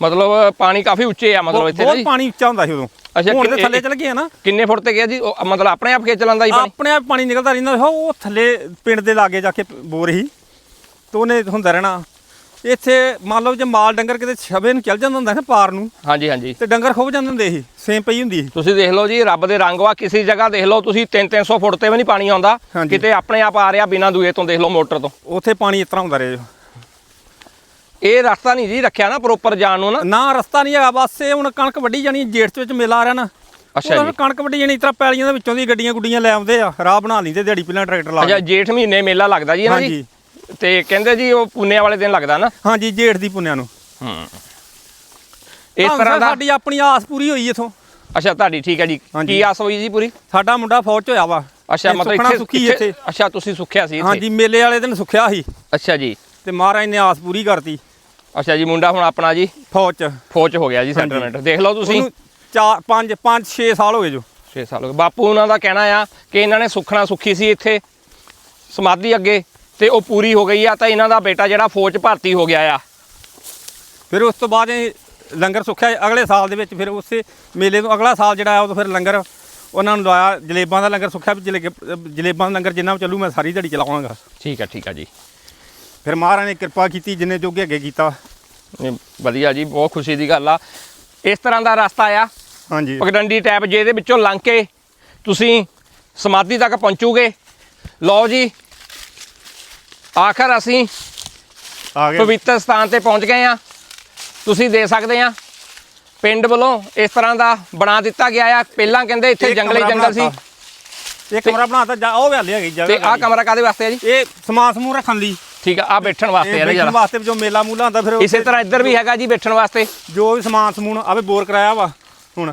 ਮਤਲਬ ਪਾਣੀ ਕਾਫੀ ਉੱਚੇ ਆ ਮਤਲਬ ਇੱਥੇ ਬਹੁਤ ਪਾਣੀ ਉੱਚਾ ਹੁੰਦਾ ਸੀ ਉਦੋਂ। ਅੱਛਾ, ਹੁਣ ਤੇ ਥੱਲੇ ਚਲ ਗਏ ਨਾ। ਕਿੰਨੇ ਫੁੱਟ ਤੇ ਗਿਆ ਜੀ? ਮਤਲਬ ਆਪਣੇ ਆਪ ਖੇਚ ਲੈਂਦਾ ਜੀ ਪਾਣੀ? ਆਪਣੇ ਆਪ ਪਾਣੀ ਨਿਕਲਦਾ ਰਹਿੰਦਾ ਉਹ ਥੱਲੇ ਪਿੰਡ ਦੇ ਲਾਗੇ ਜਾ ਕੇ ਬੋਰ ਹੀ ਤੇ ਉਹਨੇ ਹੁੰਦਾ ਰਹਿਣਾ। ਇੱਥੇ ਮੰਨ ਲਓ ਜੇ ਮਾਲ ਡੰਗਰ ਕਿਤੇ ਛਵੇ ਨੂੰ ਚੱਲ ਜਾਂਦਾ ਹੁੰਦਾ ਨਾ ਪਾਰ ਨੂੰ ਹਾਂਜੀ ਹਾਂਜੀ। ਤੇ ਡੰਗਰ ਖੁੱਭ ਜਾਂਦੇ ਹੁੰਦੇ ਸੀ ਸੇਮ ਪਈ ਹੁੰਦੀ ਸੀ। ਤੁਸੀਂ ਦੇਖ ਲਓ ਜੀ ਰੱਬ ਦੇ ਰੰਗ ਵਾ ਕਿਸੇ ਜਗ੍ਹਾ ਦੇਖ ਲਓ ਤੁਸੀਂ 3-300 ਫੁੱਟ ਤੇ ਵੀ ਨਹੀਂ ਪਾਣੀ ਆਉਂਦਾ ਹਾਂਜੀ। ਕਿਤੇ ਆਪਣੇ ਆਪ ਆ ਰਿਹਾ ਬਿਨਾਂ ਦੂਏ ਤੋਂ ਦੇਖ ਲਓ ਮੋਟਰ ਤੋਂ। ਉੱਥੇ ਪਾਣੀ ਇਸ ਤਰ੍ਹਾਂ ਹੁੰਦਾ ਰਿਹਾ। ਇਹ ਰਸਤਾ ਨਹੀਂ ਜੀ ਰੱਖਿਆ ਨਾ ਪ੍ਰੋਪਰ ਜਾਣ ਨੂੰ ਨਾ। ਨਾ ਰਸਤਾ ਨਹੀਂ ਹੈਗਾ ਬਸ ਇਹ ਹੁਣ ਕਣਕ ਵੱਢੀ ਜਾਣੀ ਜੇਠ ਚ ਵਿੱਚ ਮੇਲਾ ਆ ਰਿਹਾ ਨਾ। ਅੱਛਾ ਜੀ। ਕਣਕ ਵੱਢੀ ਜਾਣੀ ਇਸ ਤਰ੍ਹਾਂ ਪੈਲੀਆਂ ਦੇ ਵਿੱਚੋਂ ਦੀ ਗੱਡੀਆਂ ਗੁੱਡੀਆਂ ਲੈ ਆਉਂਦੇ ਆ ਰਾਹ ਬਣਾ ਲੈਂਦੇ ਦਿਹਾੜੀ ਪਹਿਲਾਂ ਟਰੈਕਟਰ ਲਾ ਅੱਛਾ ਕੇ। ਜੇਠ ਮਹੀਨੇ ਮੇਲਾ ਲੱਗਦਾ ਜੀ ਨਾ ਜੀ ਹਾਂਜੀ। ਤੇ ਕਹਿੰਦੇ ਜੀ ਉਹ ਪੁੰਨੇ ਵਾਲੇ ਦਿਨ ਲੱਗਦਾ ਨਾ? ਹਾਂਜੀ ਜੇਠ ਦੀ ਪੁੰਨਿਆਂ ਨੂੰ। ਹੂੰ। ਇਸ ਤਰ੍ਹਾਂ ਦਾ ਸਾਡੀ ਆਪਣੀ ਆਸ ਪੂਰੀ ਹੋਈ ਇਥੋਂ। ਅੱਛਾ ਤੁਹਾਡੀ ਠੀਕ ਹੈ ਜੀ। ਕੀ ਆਸ ਹੋਈ ਜੀ ਪੂਰੀ? ਸਾਡਾ ਮੁੰਡਾ ਫੌਜ ਚ ਹੋਇਆ ਵਾ। ਅੱਛਾ ਮਤਲਬ ਇੱਥੇ ਸੁੱਖੀ ਇੱਥੇ। ਅੱਛਾ ਤੁਸੀਂ ਸੁੱਖਿਆ ਸੀ ਇੱਥੇ? ਹਾਂਜੀ ਮੇਲੇ ਵਾਲੇ ਦਿਨ ਸੁੱਖਿਆ ਸੀ। ਅੱਛਾ ਜੀ। ਤੇ ਮਹਾਰਾਜ ਨੇ ਆਸ ਪੂਰੀ ਕਰਤੀ। ਅੱਛਾ ਜੀ ਮੁੰਡਾ ਹੁਣ ਆਪਣਾ ਜੀ? ਫੌਜ ਚ। ਫੌਜ ਹੋ ਗਿਆ ਜੀ ਸੈਂਟਰਮੈਂਟ ਦੇਖ ਲਓ ਤੁਸੀਂ। ਉਹਨੂੰ 4 5 5 6 ਸਾਲ ਹੋ ਗਏ ਜੋ। 6 ਸਾਲ ਹੋ ਗਏ। ਬਾਪੂ ਉਹਨਾਂ ਦਾ ਕਹਿਣਾ ਆ ਕਿ ਇਹਨਾਂ ਨੇ ਸੁੱਖਣਾ ਸੁੱਖੀ ਸੀ ਇੱਥੇ। ਸਮਾਧੀ ਅੱਗੇ। ਤੇ ਉਹ ਪੂਰੀ ਹੋ ਗਈ ਆ ਤਾਂ ਇਹਨਾਂ ਦਾ ਬੇਟਾ ਜਿਹੜਾ ਫੌਜ ਭਰਤੀ ਹੋ ਗਿਆ ਆ। ਫਿਰ ਉਸ ਤੋਂ ਬਾਅਦ ਇਹ ਲੰਗਰ ਸੁੱਖਿਆ ਅਗਲੇ ਸਾਲ ਦੇ ਵਿੱਚ ਫਿਰ ਉਸੇ ਮੇਲੇ ਤੋਂ ਅਗਲਾ ਸਾਲ ਜਿਹੜਾ ਆ ਉਦੋਂ ਫਿਰ ਲੰਗਰ ਉਹਨਾਂ ਨੂੰ ਲਾਇਆ। ਜਲੇਬਾਂ ਦਾ ਲੰਗਰ ਸੁੱਖਿਆ ਜਲੇਬਾਂ ਦਾ ਲੰਗਰ ਜਿੰਨਾ ਚੱਲੂ ਮੈਂ ਸਾਰੀ ਦਿਹਾੜੀ ਚਲਾਵਾਂਗਾ। ਠੀਕ ਆ ਠੀਕ ਆ ਜੀ। ਫਿਰ ਮਹਾਰਾਜ ਨੇ ਕਿਰਪਾ ਕੀਤੀ ਜਿੰਨੇ ਜੋਗੇ ਅੱਗੇ ਕੀਤਾ। ਵਧੀਆ ਜੀ ਬਹੁਤ ਖੁਸ਼ੀ ਦੀ ਗੱਲ ਆ। ਇਸ ਤਰ੍ਹਾਂ ਦਾ ਰਸਤਾ ਆ। ਹਾਂਜੀ। ਪਗਡੰਡੀ ਟੈਪ ਜਿਹਦੇ ਵਿੱਚੋਂ ਲੰਘ ਕੇ ਤੁਸੀਂ ਸਮਾਧੀ ਤੱਕ ਪਹੁੰਚੋਗੇ। ਲਓ ਜੀ ਆਖਰ ਅਸੀਂ ਆ ਗਏ। ਪਵਿੱਤਰ ਸਥਾਨ ਤੇ ਪਹੁੰਚ ਗਏ ਆ। ਤੁਸੀਂ ਦੇ ਸਕਦੇ ਆ। ਪਿੰਡ ਵੱਲੋਂ ਇਸ ਤਰ੍ਹਾਂ ਦਾ ਬਣਾ ਦਿੱਤਾ ਗਿਆ ਆ। ਪਹਿਲਾਂ ਕਹਿੰਦੇ ਇੱਥੇ ਜੰਗਲੀ ਜੰਗਲ ਸੀ। ਇਹ ਕਮਰਾ ਬਣਾਤਾ ਜਾ ਉਹ ਵੇਲੇ ਹੈਗੀ ਤੇ ਜਗ੍ਹਾ ਆਹ ਕਮਰਾ ਕਾਦੇ ਵਾਸਤੇ ਆ ਜੀ? ਇਹ ਸਮਾਨ ਸਮੂਹ ਰੱਖਣ ਲਈ। ਠੀਕ ਆ ਆ ਬੈਠਣ ਵਾਸਤੇ ਨਾ ਬੈਠਣ ਵਾਸਤੇ ਜੋ ਮੇਲਾ ਮੂਲਾ ਹੁੰਦਾ ਫਿਰ ਇਸੇ ਤਰ੍ਹਾਂ ਇੱਧਰ ਵੀ ਹੈਗਾ ਜੀ ਬੈਠਣ ਵਾਸਤੇ। ਜੋ ਵੀ ਸਮਾਨ ਸਮੂਨ ਆਵੇ ਬੋਰ ਕਰਾਇਆ ਵਾ ਹੁਣ।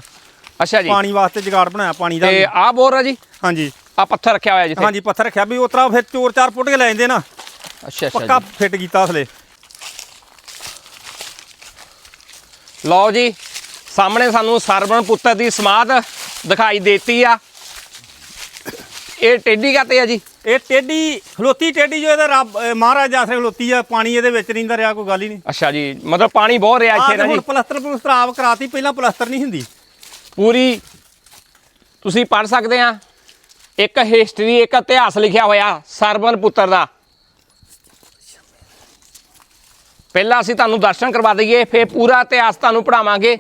ਅੱਛਾ ਜੀ। ਪਾਣੀ ਵਾਸਤੇ ਜਗਾੜ ਬਣਾਇਆ ਪਾਣੀ ਦਾ ਤੇ। ਆ ਬੋਰ ਆ ਜੀ? ਹਾਂਜੀ। ਆ ਪੱਥਰ ਰੱਖਿਆ ਹੋਇਆ ਜਿੱਥੇ। ਹਾਂਜੀ ਪੱਥਰ ਰੱਖਿਆ ਵੀ ਉਤਰਾ ਫਿਰ ਚੋਰ ਚਾਰ ਪੁੱਟ ਕੇ ਲੈ ਜਾਂਦੇ ਨਾ। ਅੱਛਾ ਅੱਛਾ ਪੱਕਾ ਫਿੱਟ ਕੀਤਾ ਅਸਲੇ ਲਓ ਜੀ ਸਾਹਮਣੇ ਸਾਨੂੰ ਸਰਵਣ ਪੁੱਤਰ ਦੀ ਸਮਾਧ ਦਿਖਾਈ ਦੇਤੀ ਆ। ਇਹ ਟੇਢੀ ਕਾਤੇ ਆ ਜੀ? ਇਹ ਟੇਢੀ ਖਲੋਤੀ ਟੇਢੀ ਜੋ ਇਹਦਾ ਰੱਬ ਮਹਾਰਾਜ ਆਸਰੇ ਖਲੋਤੀ ਆ ਪਾਣੀ ਇਹਦੇ ਵਿੱਚ ਰਹਿੰਦਾ ਰਿਹਾ ਕੋਈ ਗੱਲ ਹੀ ਨਹੀਂ। ਅੱਛਾ ਜੀ ਮਤਲਬ ਪਾਣੀ ਬਹੁਤ ਰਿਹਾ ਇੱਥੇ ਨਾ ਜੀ। ਹੁਣ ਪਲਸਤਰ ਪਲਸਤਰ ਆਪ ਕਰਾਤੀ ਪਹਿਲਾਂ ਪਲਸਤਰ ਨਹੀਂ ਹੁੰਦੀ। ਪੂਰੀ ਤੁਸੀਂ ਪੜ ਸਕਦੇ ਆ। ਇੱਕ ਹਿਸਟਰੀ ਇੱਕ ਇਤਿਹਾਸ ਲਿਖਿਆ ਹੋਇਆ ਸਰਵਣ ਪੁੱਤਰ ਦਾ। ਪਹਿਲਾਂ ਅਸੀਂ ਤੁਹਾਨੂੰ ਦਰਸ਼ਨ ਕਰਵਾ ਦਈਏ, ਫਿਰ ਪੂਰਾ ਇਤਿਹਾਸ ਤੁਹਾਨੂੰ ਪੜਾਵਾਂਗੇ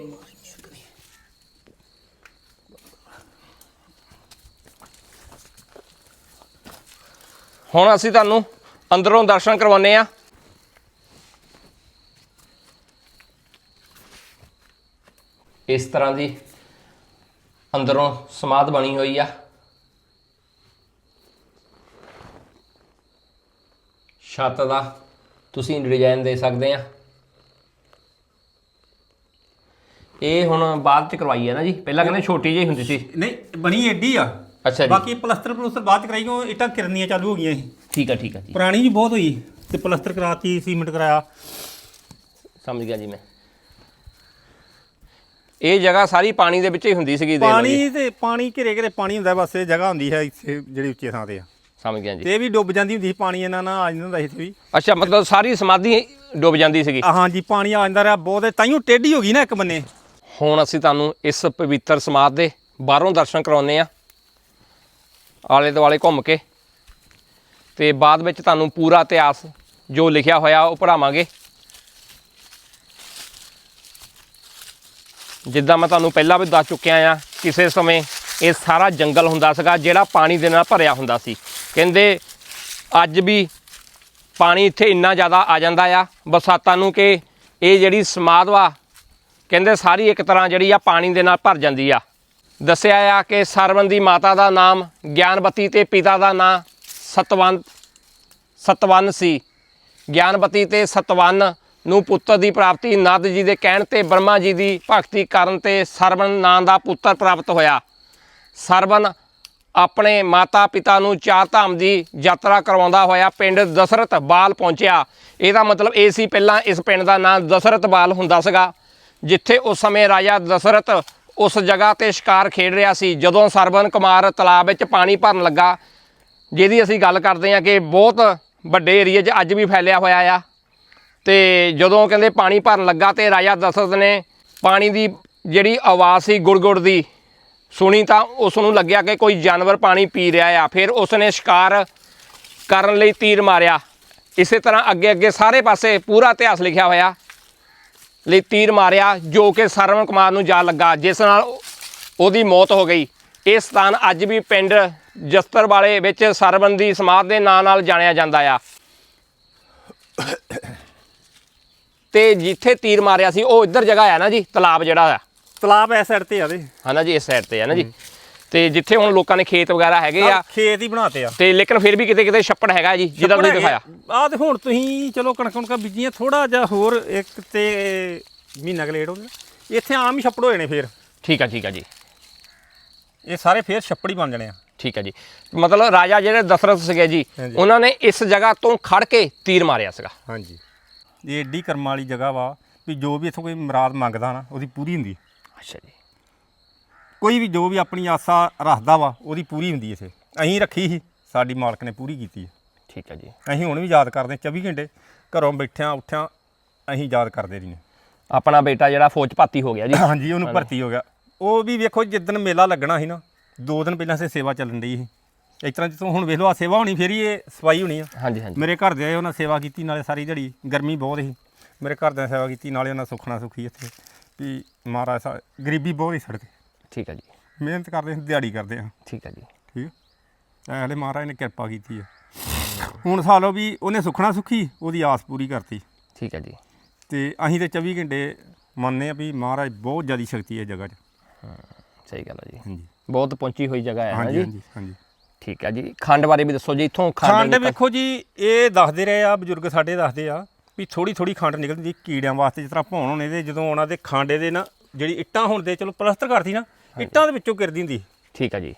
ਹੁਣ ਅਸੀਂ ਤੁਹਾਨੂੰ ਅੰਦਰੋਂ ਦਰਸ਼ਨ ਕਰਵਾਉਨੇ ਆ ਇਸ ਤਰ੍ਹਾਂ ਦੀ ਅੰਦਰੋਂ ਸਮਾਧ ਬਣੀ ਹੋਈ ਆ। ਛੱਤ ਦਾ ਤੁਸੀਂ ਡਿਜ਼ਾਈਨ ਦੇ ਸਕਦੇ ਆ। ਇਹ ਹੁਣ ਬਾਅਦ ਚ ਕਰਵਾਈ ਹੈ ਨਾ ਜੀ। ਪਹਿਲਾਂ ਕਹਿੰਦੇ ਛੋਟੀ ਜਿਹੀ ਹੁੰਦੀ ਸੀ। ਨਹੀਂ ਬਣੀ ਏਡੀ ਆ। ਅੱਛਾ ਜੀ। ਬਾਕੀ ਪਲਸਤਰ ਪਲਸਤਰ ਬਾਅਦ ਚ ਕਰਾਈ ਕਿਉਂ ਇੱਟਾਂ ਕਿਰਨੀਆਂ ਚਾਲੂ ਹੋ ਗਈਆਂ ਸੀ। ਠੀਕ ਆ ਠੀਕ ਆ ਜੀ। ਪੁਰਾਣੀ ਜੀ ਬਹੁਤ ਹੋਈ ਤੇ ਪਲਸਤਰ ਕਰਾਤੀ ਸੀਮੈਂਟ ਕਰਾਇਆ। ਸਮਝ ਗਿਆ ਜੀ ਮੈਂ। ਇਹ ਜਗ੍ਹਾ ਸਾਰੀ ਪਾਣੀ ਦੇ ਵਿੱਚ ਹੀ ਹੁੰਦੀ ਸੀਗੀ ਜੀ। ਪਾਣੀ ਤੇ ਪਾਣੀ ਘਿਰੇ ਘਿਰੇ ਪਾਣੀ ਹੁੰਦਾ ਬਸ ਇਹ ਜਗ੍ਹਾ ਹੁੰਦੀ ਹੈ ਇੱਥੇ ਜਿਹੜੀ ਉੱਚੇ ਥਾਂ ਤੇ ਆ। ਸਮਝ ਗਿਆ ਜੀ। ਤੇ ਇਹ ਵੀ ਡੁੱਬ ਜਾਂਦੀ ਹੁੰਦੀ ਸੀ ਪਾਣੀ ਇਹਨਾਂ ਨਾਲ ਆ ਜਾਂਦਾ ਹੁੰਦਾ ਸੀ ਇੱਥੇ ਵੀ। ਅੱਛਾ ਮਤਲਬ ਸਾਰੀ ਸਮਾਧੀ ਡੁੱਬ ਜਾਂਦੀ ਸੀਗੀ। ਆ ਹਾਂਜੀ ਪਾਣੀ ਆ ਜਾਂਦਾ ਰਿਹਾ ਬਹੁਤ ਤਾਈਓ ਟੇਢੀ ਹੋ ਗਈ ਨਾ ਇੱਕ ਬੰਨੇ। ਹੁਣ ਅਸੀਂ ਤੁਹਾਨੂੰ ਇਸ ਪਵਿੱਤਰ ਸਮਾਧ ਦੇ ਬਾਹਰੋਂ ਦਰਸ਼ਨ ਕਰਾਉਨੇ ਆ ਆਲੇ ਦੁਆਲੇ ਘੁੰਮ ਕੇ। ਤੇ ਬਾਅਦ ਵਿੱਚ ਤੁਹਾਨੂੰ ਪੂਰਾ ਇਤਿਹਾਸ ਜੋ ਲਿਖਿਆ ਹੋਇਆ ਉਹ ਪੜਾਵਾਂਗੇ ਜਿੱਦਾਂ ਮੈਂ ਤੁਹਾਨੂੰ ਪਹਿਲਾਂ ਵੀ ਦੱਸ ਚੁੱਕਿਆ ਆ ਕਿਸੇ ਸਮੇਂ ਇਹ ਸਾਰਾ ਜੰਗਲ ਹੁੰਦਾ ਸੀਗਾ ਜਿਹੜਾ ਪਾਣੀ ਦੇ ਨਾਲ ਭਰਿਆ ਹੁੰਦਾ ਸੀ। ਕਹਿੰਦੇ ਅੱਜ ਵੀ ਪਾਣੀ ਇੱਥੇ ਇੰਨਾ ਜ਼ਿਆਦਾ ਆ ਜਾਂਦਾ ਆ, ਬਰਸਾਤਾਂ ਨੂੰ ਕਿ ਇਹ ਜਿਹੜੀ ਸਮਾਧਵਾ ਕਹਿੰਦੇ ਸਾਰੀ ਇੱਕ ਤਰ੍ਹਾਂ ਜਿਹੜੀ ਆ ਪਾਣੀ ਦੇ ਨਾਲ ਭਰ ਜਾਂਦੀ ਆ। ਦੱਸਿਆ ਆ ਕਿ ਸਰਵਣ ਦੀ ਮਾਤਾ ਦਾ ਨਾਮ ਗਿਆਨਵਤੀ ਤੇ ਪਿਤਾ ਦਾ ਨਾਮ ਸਤਵੰਤ, ਸਤਵੰਨ ਸੀ। ਗਿਆਨਵਤੀ ਤੇ ਸਤਵੰਨ ਨੂੰ ਪੁੱਤਰ ਦੀ ਪ੍ਰਾਪਤੀ ਨਦ ਜੀ ਦੇ ਕਹਿਣ ਤੇ ਬ੍ਰਹਮਾ ਜੀ ਦੀ ਭਗਤੀ ਕਰਨ ਤੇ ਸਰਵਣ ਨਾਂ ਦਾ ਪੁੱਤਰ ਪ੍ਰਾਪਤ ਹੋਇਆ। ਸਰਵਣ ਆਪਣੇ ਮਾਤਾ ਪਿਤਾ ਨੂੰ ਚਾਰ ਧਾਮ ਦੀ ਯਾਤਰਾ ਕਰਵਾਉਂਦਾ ਹੋਇਆ ਪਿੰਡ ਦਸਰਤ ਬਾਲ ਪਹੁੰਚਿਆ। ਇਹਦਾ ਮਤਲਬ ਇਹ ਸੀ ਪਹਿਲਾਂ ਇਸ ਪਿੰਡ ਦਾ ਨਾਮ ਦਸਰਤ ਬਾਲ ਹੁੰਦਾ ਸੀਗਾ, ਜਿੱਥੇ ਉਸ ਸਮੇਂ ਰਾਜਾ ਦਸਰਤ ਉਸ ਜਗ੍ਹਾ ਤੇ ਸ਼ਿਕਾਰ ਖੇਡ ਰਿਹਾ ਸੀ, ਜਦੋਂ ਸਰਵਨ ਕੁਮਾਰ ਤਲਾਬ ਵਿੱਚ ਪਾਣੀ ਭਰਨ ਲੱਗਾ। ਜਿਹਦੀ ਅਸੀਂ ਗੱਲ ਕਰਦੇ ਹਾਂ ਕਿ ਬਹੁਤ ਵੱਡੇ ਏਰੀਏ 'ਚ ਅੱਜ ਵੀ ਫੈਲਿਆ ਹੋਇਆ ਆ। ਤੇ ਜਦੋਂ ਕਹਿੰਦੇ ਪਾਣੀ ਭਰਨ ਲੱਗਾ ਤੇ ਰਾਜਾ ਦਸ਼ਰਥ ਨੇ ਪਾਣੀ ਦੀ ਜਿਹੜੀ ਆਵਾਜ਼ ਸੀ ਗੁੜ-ਗੁੜ ਦੀ ਸੁਣੀ ਤਾਂ ਉਸ ਨੂੰ ਲੱਗਿਆ ਕਿ ਕੋਈ ਜਾਨਵਰ ਪਾਣੀ ਪੀ ਰਿਹਾ ਆ। ਫਿਰ ਉਸ ਨੇ ਸ਼ਿਕਾਰ ਕਰਨ ਲਈ ਤੀਰ ਮਾਰਿਆ। ਇਸੇ ਤਰ੍ਹਾਂ ਅੱਗੇ-ਅੱਗੇ ਸਾਰੇ ਪਾਸੇ ਪੂਰਾ ਇਤਿਹਾਸ ਲਿਖਿਆ ਹੋਇਆ ਲਈ ਤੀਰ ਮਾਰਿਆ, ਜੋ ਕਿ ਸਰਵਣ ਕੁਮਾਰ ਨੂੰ ਜਾ ਲੱਗਾ, ਜਿਸ ਨਾਲ ਉਹਦੀ ਮੌਤ ਹੋ ਗਈ। ਇਹ ਸਥਾਨ ਅੱਜ ਵੀ ਪਿੰਡ ਜਸਤਰ ਵਾਲੇ ਵਿੱਚ ਸਰਵਣ ਦੀ ਸਮਾਧ ਦੇ ਨਾਂ ਨਾਲ ਜਾਣਿਆ ਜਾਂਦਾ ਆ। ਤੇ ਜਿੱਥੇ ਤੀਰ ਮਾਰਿਆ ਸੀ, ਉਹ ਇੱਧਰ ਜਗ੍ਹਾ ਆ ਨਾ ਜੀ, ਤਲਾਬ ਜਿਹੜਾ ਆ। ਤਲਾਬ ਐ ਸਾਈਡ ਤੇ ਆ ਦੇ। ਹਨਾ ਜੀ ਇਸ ਸਾਈਡ ਤੇ ਆ ਨਾ ਜੀ। ਤੇ ਜਿੱਥੇ ਹੁਣ ਲੋਕਾਂ ਨੇ ਖੇਤ ਵਗੈਰਾ ਹੈਗੇ ਆ ਖੇਤ ਹੀ ਬਣਾਤੇ ਆ। ਤੇ ਲੇਕਿਨ ਫਿਰ ਵੀ ਕਿਤੇ ਕਿਤੇ ਛੱਪੜ ਹੈਗਾ ਜੀ ਜਿਹਦਾ ਤੁਸੀਂ ਦਿਖਾਇਆ। ਆ ਤੇ ਹੁਣ ਤੁਸੀਂ ਚਲੋ ਕਣਕ ਕਣਕਾਂ ਬੀਜੀਆਂ ਥੋੜਾ ਜਿਹਾ ਹੋਰ ਇੱਕ ਤੇ ਮਹੀਨਾ ਕੁ ਲੇਟ ਹੋ ਗਿਆ। ਇੱਥੇ ਆਮ ਹੀ ਛੱਪੜ ਹੋਏ ਨੇ ਫੇਰ। ਠੀਕ ਆ ਠੀਕ ਆ ਜੀ। ਇਹ ਸਾਰੇ ਫੇਰ ਛੱਪੜ ਹੀ ਬਣ ਜਾਣੇ ਆ। ਠੀਕ ਹੈ ਜੀ। ਮਤਲਬ ਰਾਜਾ ਜਿਹੜੇ ਦਸ਼ਰਥ ਸੀਗੇ ਜੀ। ਉਹਨਾਂ ਨੇ ਇਸ ਜਗ੍ਹਾ ਤੋਂ ਖੜ ਕੇ ਤੀਰ ਮਾਰਿਆ ਸੀਗਾ। ਹਾਂਜੀ। ਇਹ ਏਡੀ ਕਰਮ ਵਾਲੀ ਜਗ੍ਹਾ ਵਾ ਵੀ ਜੋ ਵੀ ਇੱਥੋਂ ਕੋਈ ਮੁਰਾਦ ਮੰਗਦਾ ਨਾ ਉਹਦੀ ਪੂਰੀ ਹੁੰਦੀ। ਅੱਛਾ ਜੀ। ਕੋਈ ਵੀ ਜੋ ਵੀ ਆਪਣੀ ਆਸਾ ਰੱਖਦਾ ਵਾ ਉਹਦੀ ਪੂਰੀ ਹੁੰਦੀ ਇੱਥੇ। ਅਸੀਂ ਰੱਖੀ ਸੀ ਸਾਡੀ ਮਾਲਕ ਨੇ ਪੂਰੀ ਕੀਤੀ ਹੈ ਠੀਕ ਹੈ ਜੀ। ਅਸੀਂ ਹੁਣ ਵੀ ਯਾਦ ਕਰਦੇ ਹਾਂ 24 ਘੰਟੇ ਘਰੋਂ ਬੈਠਿਆਂ ਉੱਠਿਆਂ ਅਸੀਂ ਯਾਦ ਕਰਦੇ ਰਹੀ ਆਪਣਾ ਬੇਟਾ ਜਿਹੜਾ ਫੌਜ ਭਾਤੀ ਹੋ ਗਿਆ ਜੀ। ਹਾਂਜੀ ਉਹਨੂੰ ਭਰਤੀ ਹੋ ਗਿਆ। ਉਹ ਵੀ ਵੇਖੋ ਜਿੱਦਣ ਮੇਲਾ ਲੱਗਣਾ ਸੀ ਨਾ ਦੋ ਦਿਨ ਪਹਿਲਾਂ ਸੇ ਸੇਵਾ ਚੱਲਣ ਡਈ ਸੀ। ਇਸ ਤਰ੍ਹਾਂ ਜਿੱਥੋਂ ਹੁਣ ਵੇਖ ਲਓ ਆ ਸੇਵਾ ਹੋਣੀ ਫੇਰ ਹੀ ਇਹ ਸਫ਼ਾਈ ਹੋਣੀ ਆ। ਹਾਂਜੀ ਹਾਂਜੀ। ਮੇਰੇ ਘਰ ਦੇ ਆਏ ਉਹਨਾਂ ਸੇਵਾ ਕੀਤੀ ਨਾਲੇ ਸਾਰੀ ਦਿਹਾੜੀ ਗਰਮੀ ਬਹੁਤ ਸੀ। ਮੇਰੇ ਘਰ ਦੇ ਸੇਵਾ ਕੀਤੀ ਨਾਲੇ ਉਹਨਾਂ ਸੁਖਣਾ ਸੁਖੀ ਇੱਥੇ। ਵੀ ਮਹਾਰਾਜ ਸਾ ਗਰੀਬੀ ਬਹੁਤ ਹੀ ਸੜਕ। ਠੀਕ ਹੈ ਜੀ। ਮਿਹਨਤ ਕਰਦੇ ਹਾਂ ਦਿਹਾੜੀ ਕਰਦੇ ਹਾਂ ਠੀਕ ਹੈ ਜੀ। ਠੀਕ ਹੈ ਹਲੇ ਮਹਾਰਾਜ ਨੇ ਕਿਰਪਾ ਕੀਤੀ ਹੈ ਹੁਣ ਸਾਲੋ ਵੀ ਉਹਨੇ ਸੁਖਣਾ ਸੁਖੀ ਉਹਦੀ ਆਸ ਪੂਰੀ ਕਰਤੀ। ਠੀਕ ਹੈ ਜੀ। ਤੇ ਅਸੀਂ ਤੇ 24 ਘੰਟੇ ਮੰਨਦੇ ਆ ਵੀ ਮਹਾਰਾਜ ਬਹੁਤ ਜ਼ਿਆਦਾ ਸ਼ਕਤੀ ਹੈ ਜਗ੍ਹਾ 'ਚ। ਸਹੀ ਗੱਲ ਹੈ ਜੀ। ਹਾਂਜੀ। ਬਹੁਤ ਪਹੁੰਚੀ ਹੋਈ ਜਗ੍ਹਾ ਹੈ ਹਾਂਜੀ ਜੀ। ਹਾਂਜੀ ਹਾਂਜੀ। ਠੀਕ ਹੈ ਜੀ। ਖੰਡ ਬਾਰੇ ਵੀ ਦੱਸੋ ਜੀ ਇੱਥੋਂ ਖੰਡ ਵੇਖੋ ਜੀ ਇਹ ਦੱਸਦੇ ਰਹੇ ਆ ਬਜ਼ੁਰਗ ਸਾਡੇ ਦੱਸਦੇ ਆ ਵੀ ਥੋੜੀ ਥੋੜੀ ਖੰਡ ਨਿਕਲਦੀ ਕੀੜਿਆਂ ਵਾਸਤੇ ਜਿਸ ਤਰ੍ਹਾਂ ਭੌਣ ਹੋਣੇ ਦੇ ਜਦੋਂ ਉਹਨਾਂ ਦੇ ਖਾਂਡੇ ਦੇ ਨਾ ਜਿਹੜੀ ਇੱਟਾਂ ਹੁਣ ਦੇ ਚਲੋ ਪਲਸਤਰ ਕਰਤੀ ਨਾ ਇੱਟਾਂ ਦੇ ਵਿੱਚੋਂ ਗਿਰਦੀ ਹੁੰਦੀ ਠੀਕ ਹੈ ਜੀ।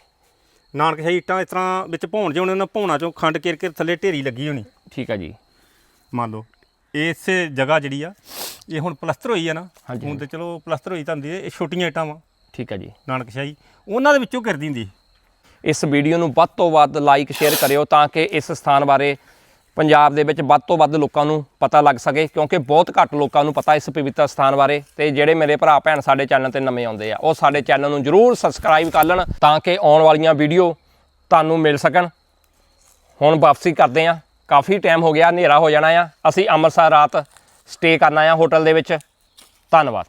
ਨਾਨਕ ਸ਼ਾਹੀ ਇੱਟਾਂ ਇਸ ਤਰ੍ਹਾਂ ਵਿੱਚ ਭੌਣ ਜਿਉਣੇ ਉਹਨਾਂ ਭੌਣਾ ਚੋਂ ਖੰਡ ਕਿਰ ਕੇ ਥੱਲੇ ਢੇਰੀ ਲੱਗੀ ਹੋਣੀ। ਠੀਕ ਹੈ ਜੀ। ਮੰਨ ਲਓ ਇਸ ਜਗ੍ਹਾ ਜਿਹੜੀ ਆ ਇਹ ਹੁਣ ਪਲਸਤਰ ਹੋਈ ਆ ਨਾ ਹੁਣ ਤੇ ਚਲੋ ਪਲਸਤਰ ਹੋਈ ਤਾਂ ਹੁੰਦੀ ਇਹ ਛੋਟੀਆਂ ਇੱਟਾਂ ਵਾ। ਠੀਕ ਹੈ ਜੀ। ਨਾਨਕ ਸ਼ਾਹੀ ਉਹਨਾਂ ਦੇ ਵਿੱਚੋਂ ਗਿਰਦੀ ਹੁੰਦੀ ਇਸ ਵੀਡੀਓ ਨੂੰ ਵੱਧ ਤੋਂ ਵੱਧ ਲਾਈਕ ਸ਼ੇਅਰ ਕਰਿਓ ਤਾਂ ਕਿ ਇਸ ਸਥਾਨ ਬਾਰੇ ਪੰਜਾਬ ਦੇ ਵਿੱਚ ਵੱਧ ਤੋਂ ਵੱਧ ਲੋਕਾਂ ਨੂੰ ਪਤਾ ਲੱਗ ਸਕੇ, ਕਿਉਂਕਿ ਬਹੁਤ ਘੱਟ ਲੋਕਾਂ ਨੂੰ ਪਤਾ ਇਸ ਪਵਿੱਤਰ ਸਥਾਨ ਬਾਰੇ। ਤੇ ਜਿਹੜੇ ਮੇਰੇ ਭਰਾ, ਭੈਣ ਸਾਡੇ ਚੈਨਲ ਤੇ ਨਵੇਂ ਆਉਂਦੇ ਆ, ਉਹ ਸਾਡੇ ਚੈਨਲ ਨੂੰ ਜਰੂਰ ਸਬਸਕ੍ਰਾਈਬ ਕਰ ਲੈਣ ਤਾਂ ਕਿ ਆਉਣ ਵਾਲੀਆਂ ਵੀਡੀਓ ਤੁਹਾਨੂੰ ਮਿਲ ਸਕਣ। ਹੁਣ ਵਾਪਸੀ ਕਰਦੇ ਆ ਕਾਫੀ ਟਾਈਮ ਹੋ ਗਿਆ, ਹਨੇਰਾ ਹੋ ਜਾਣਾ ਆ। ਅਸੀਂ ਅੰਮ੍ਰਿਤਸਰ ਰਾਤ ਸਟੇ ਕਰਨਾ ਆ ਹੋਟਲ ਦੇ ਵਿੱਚ। ਧੰਨਵਾਦ।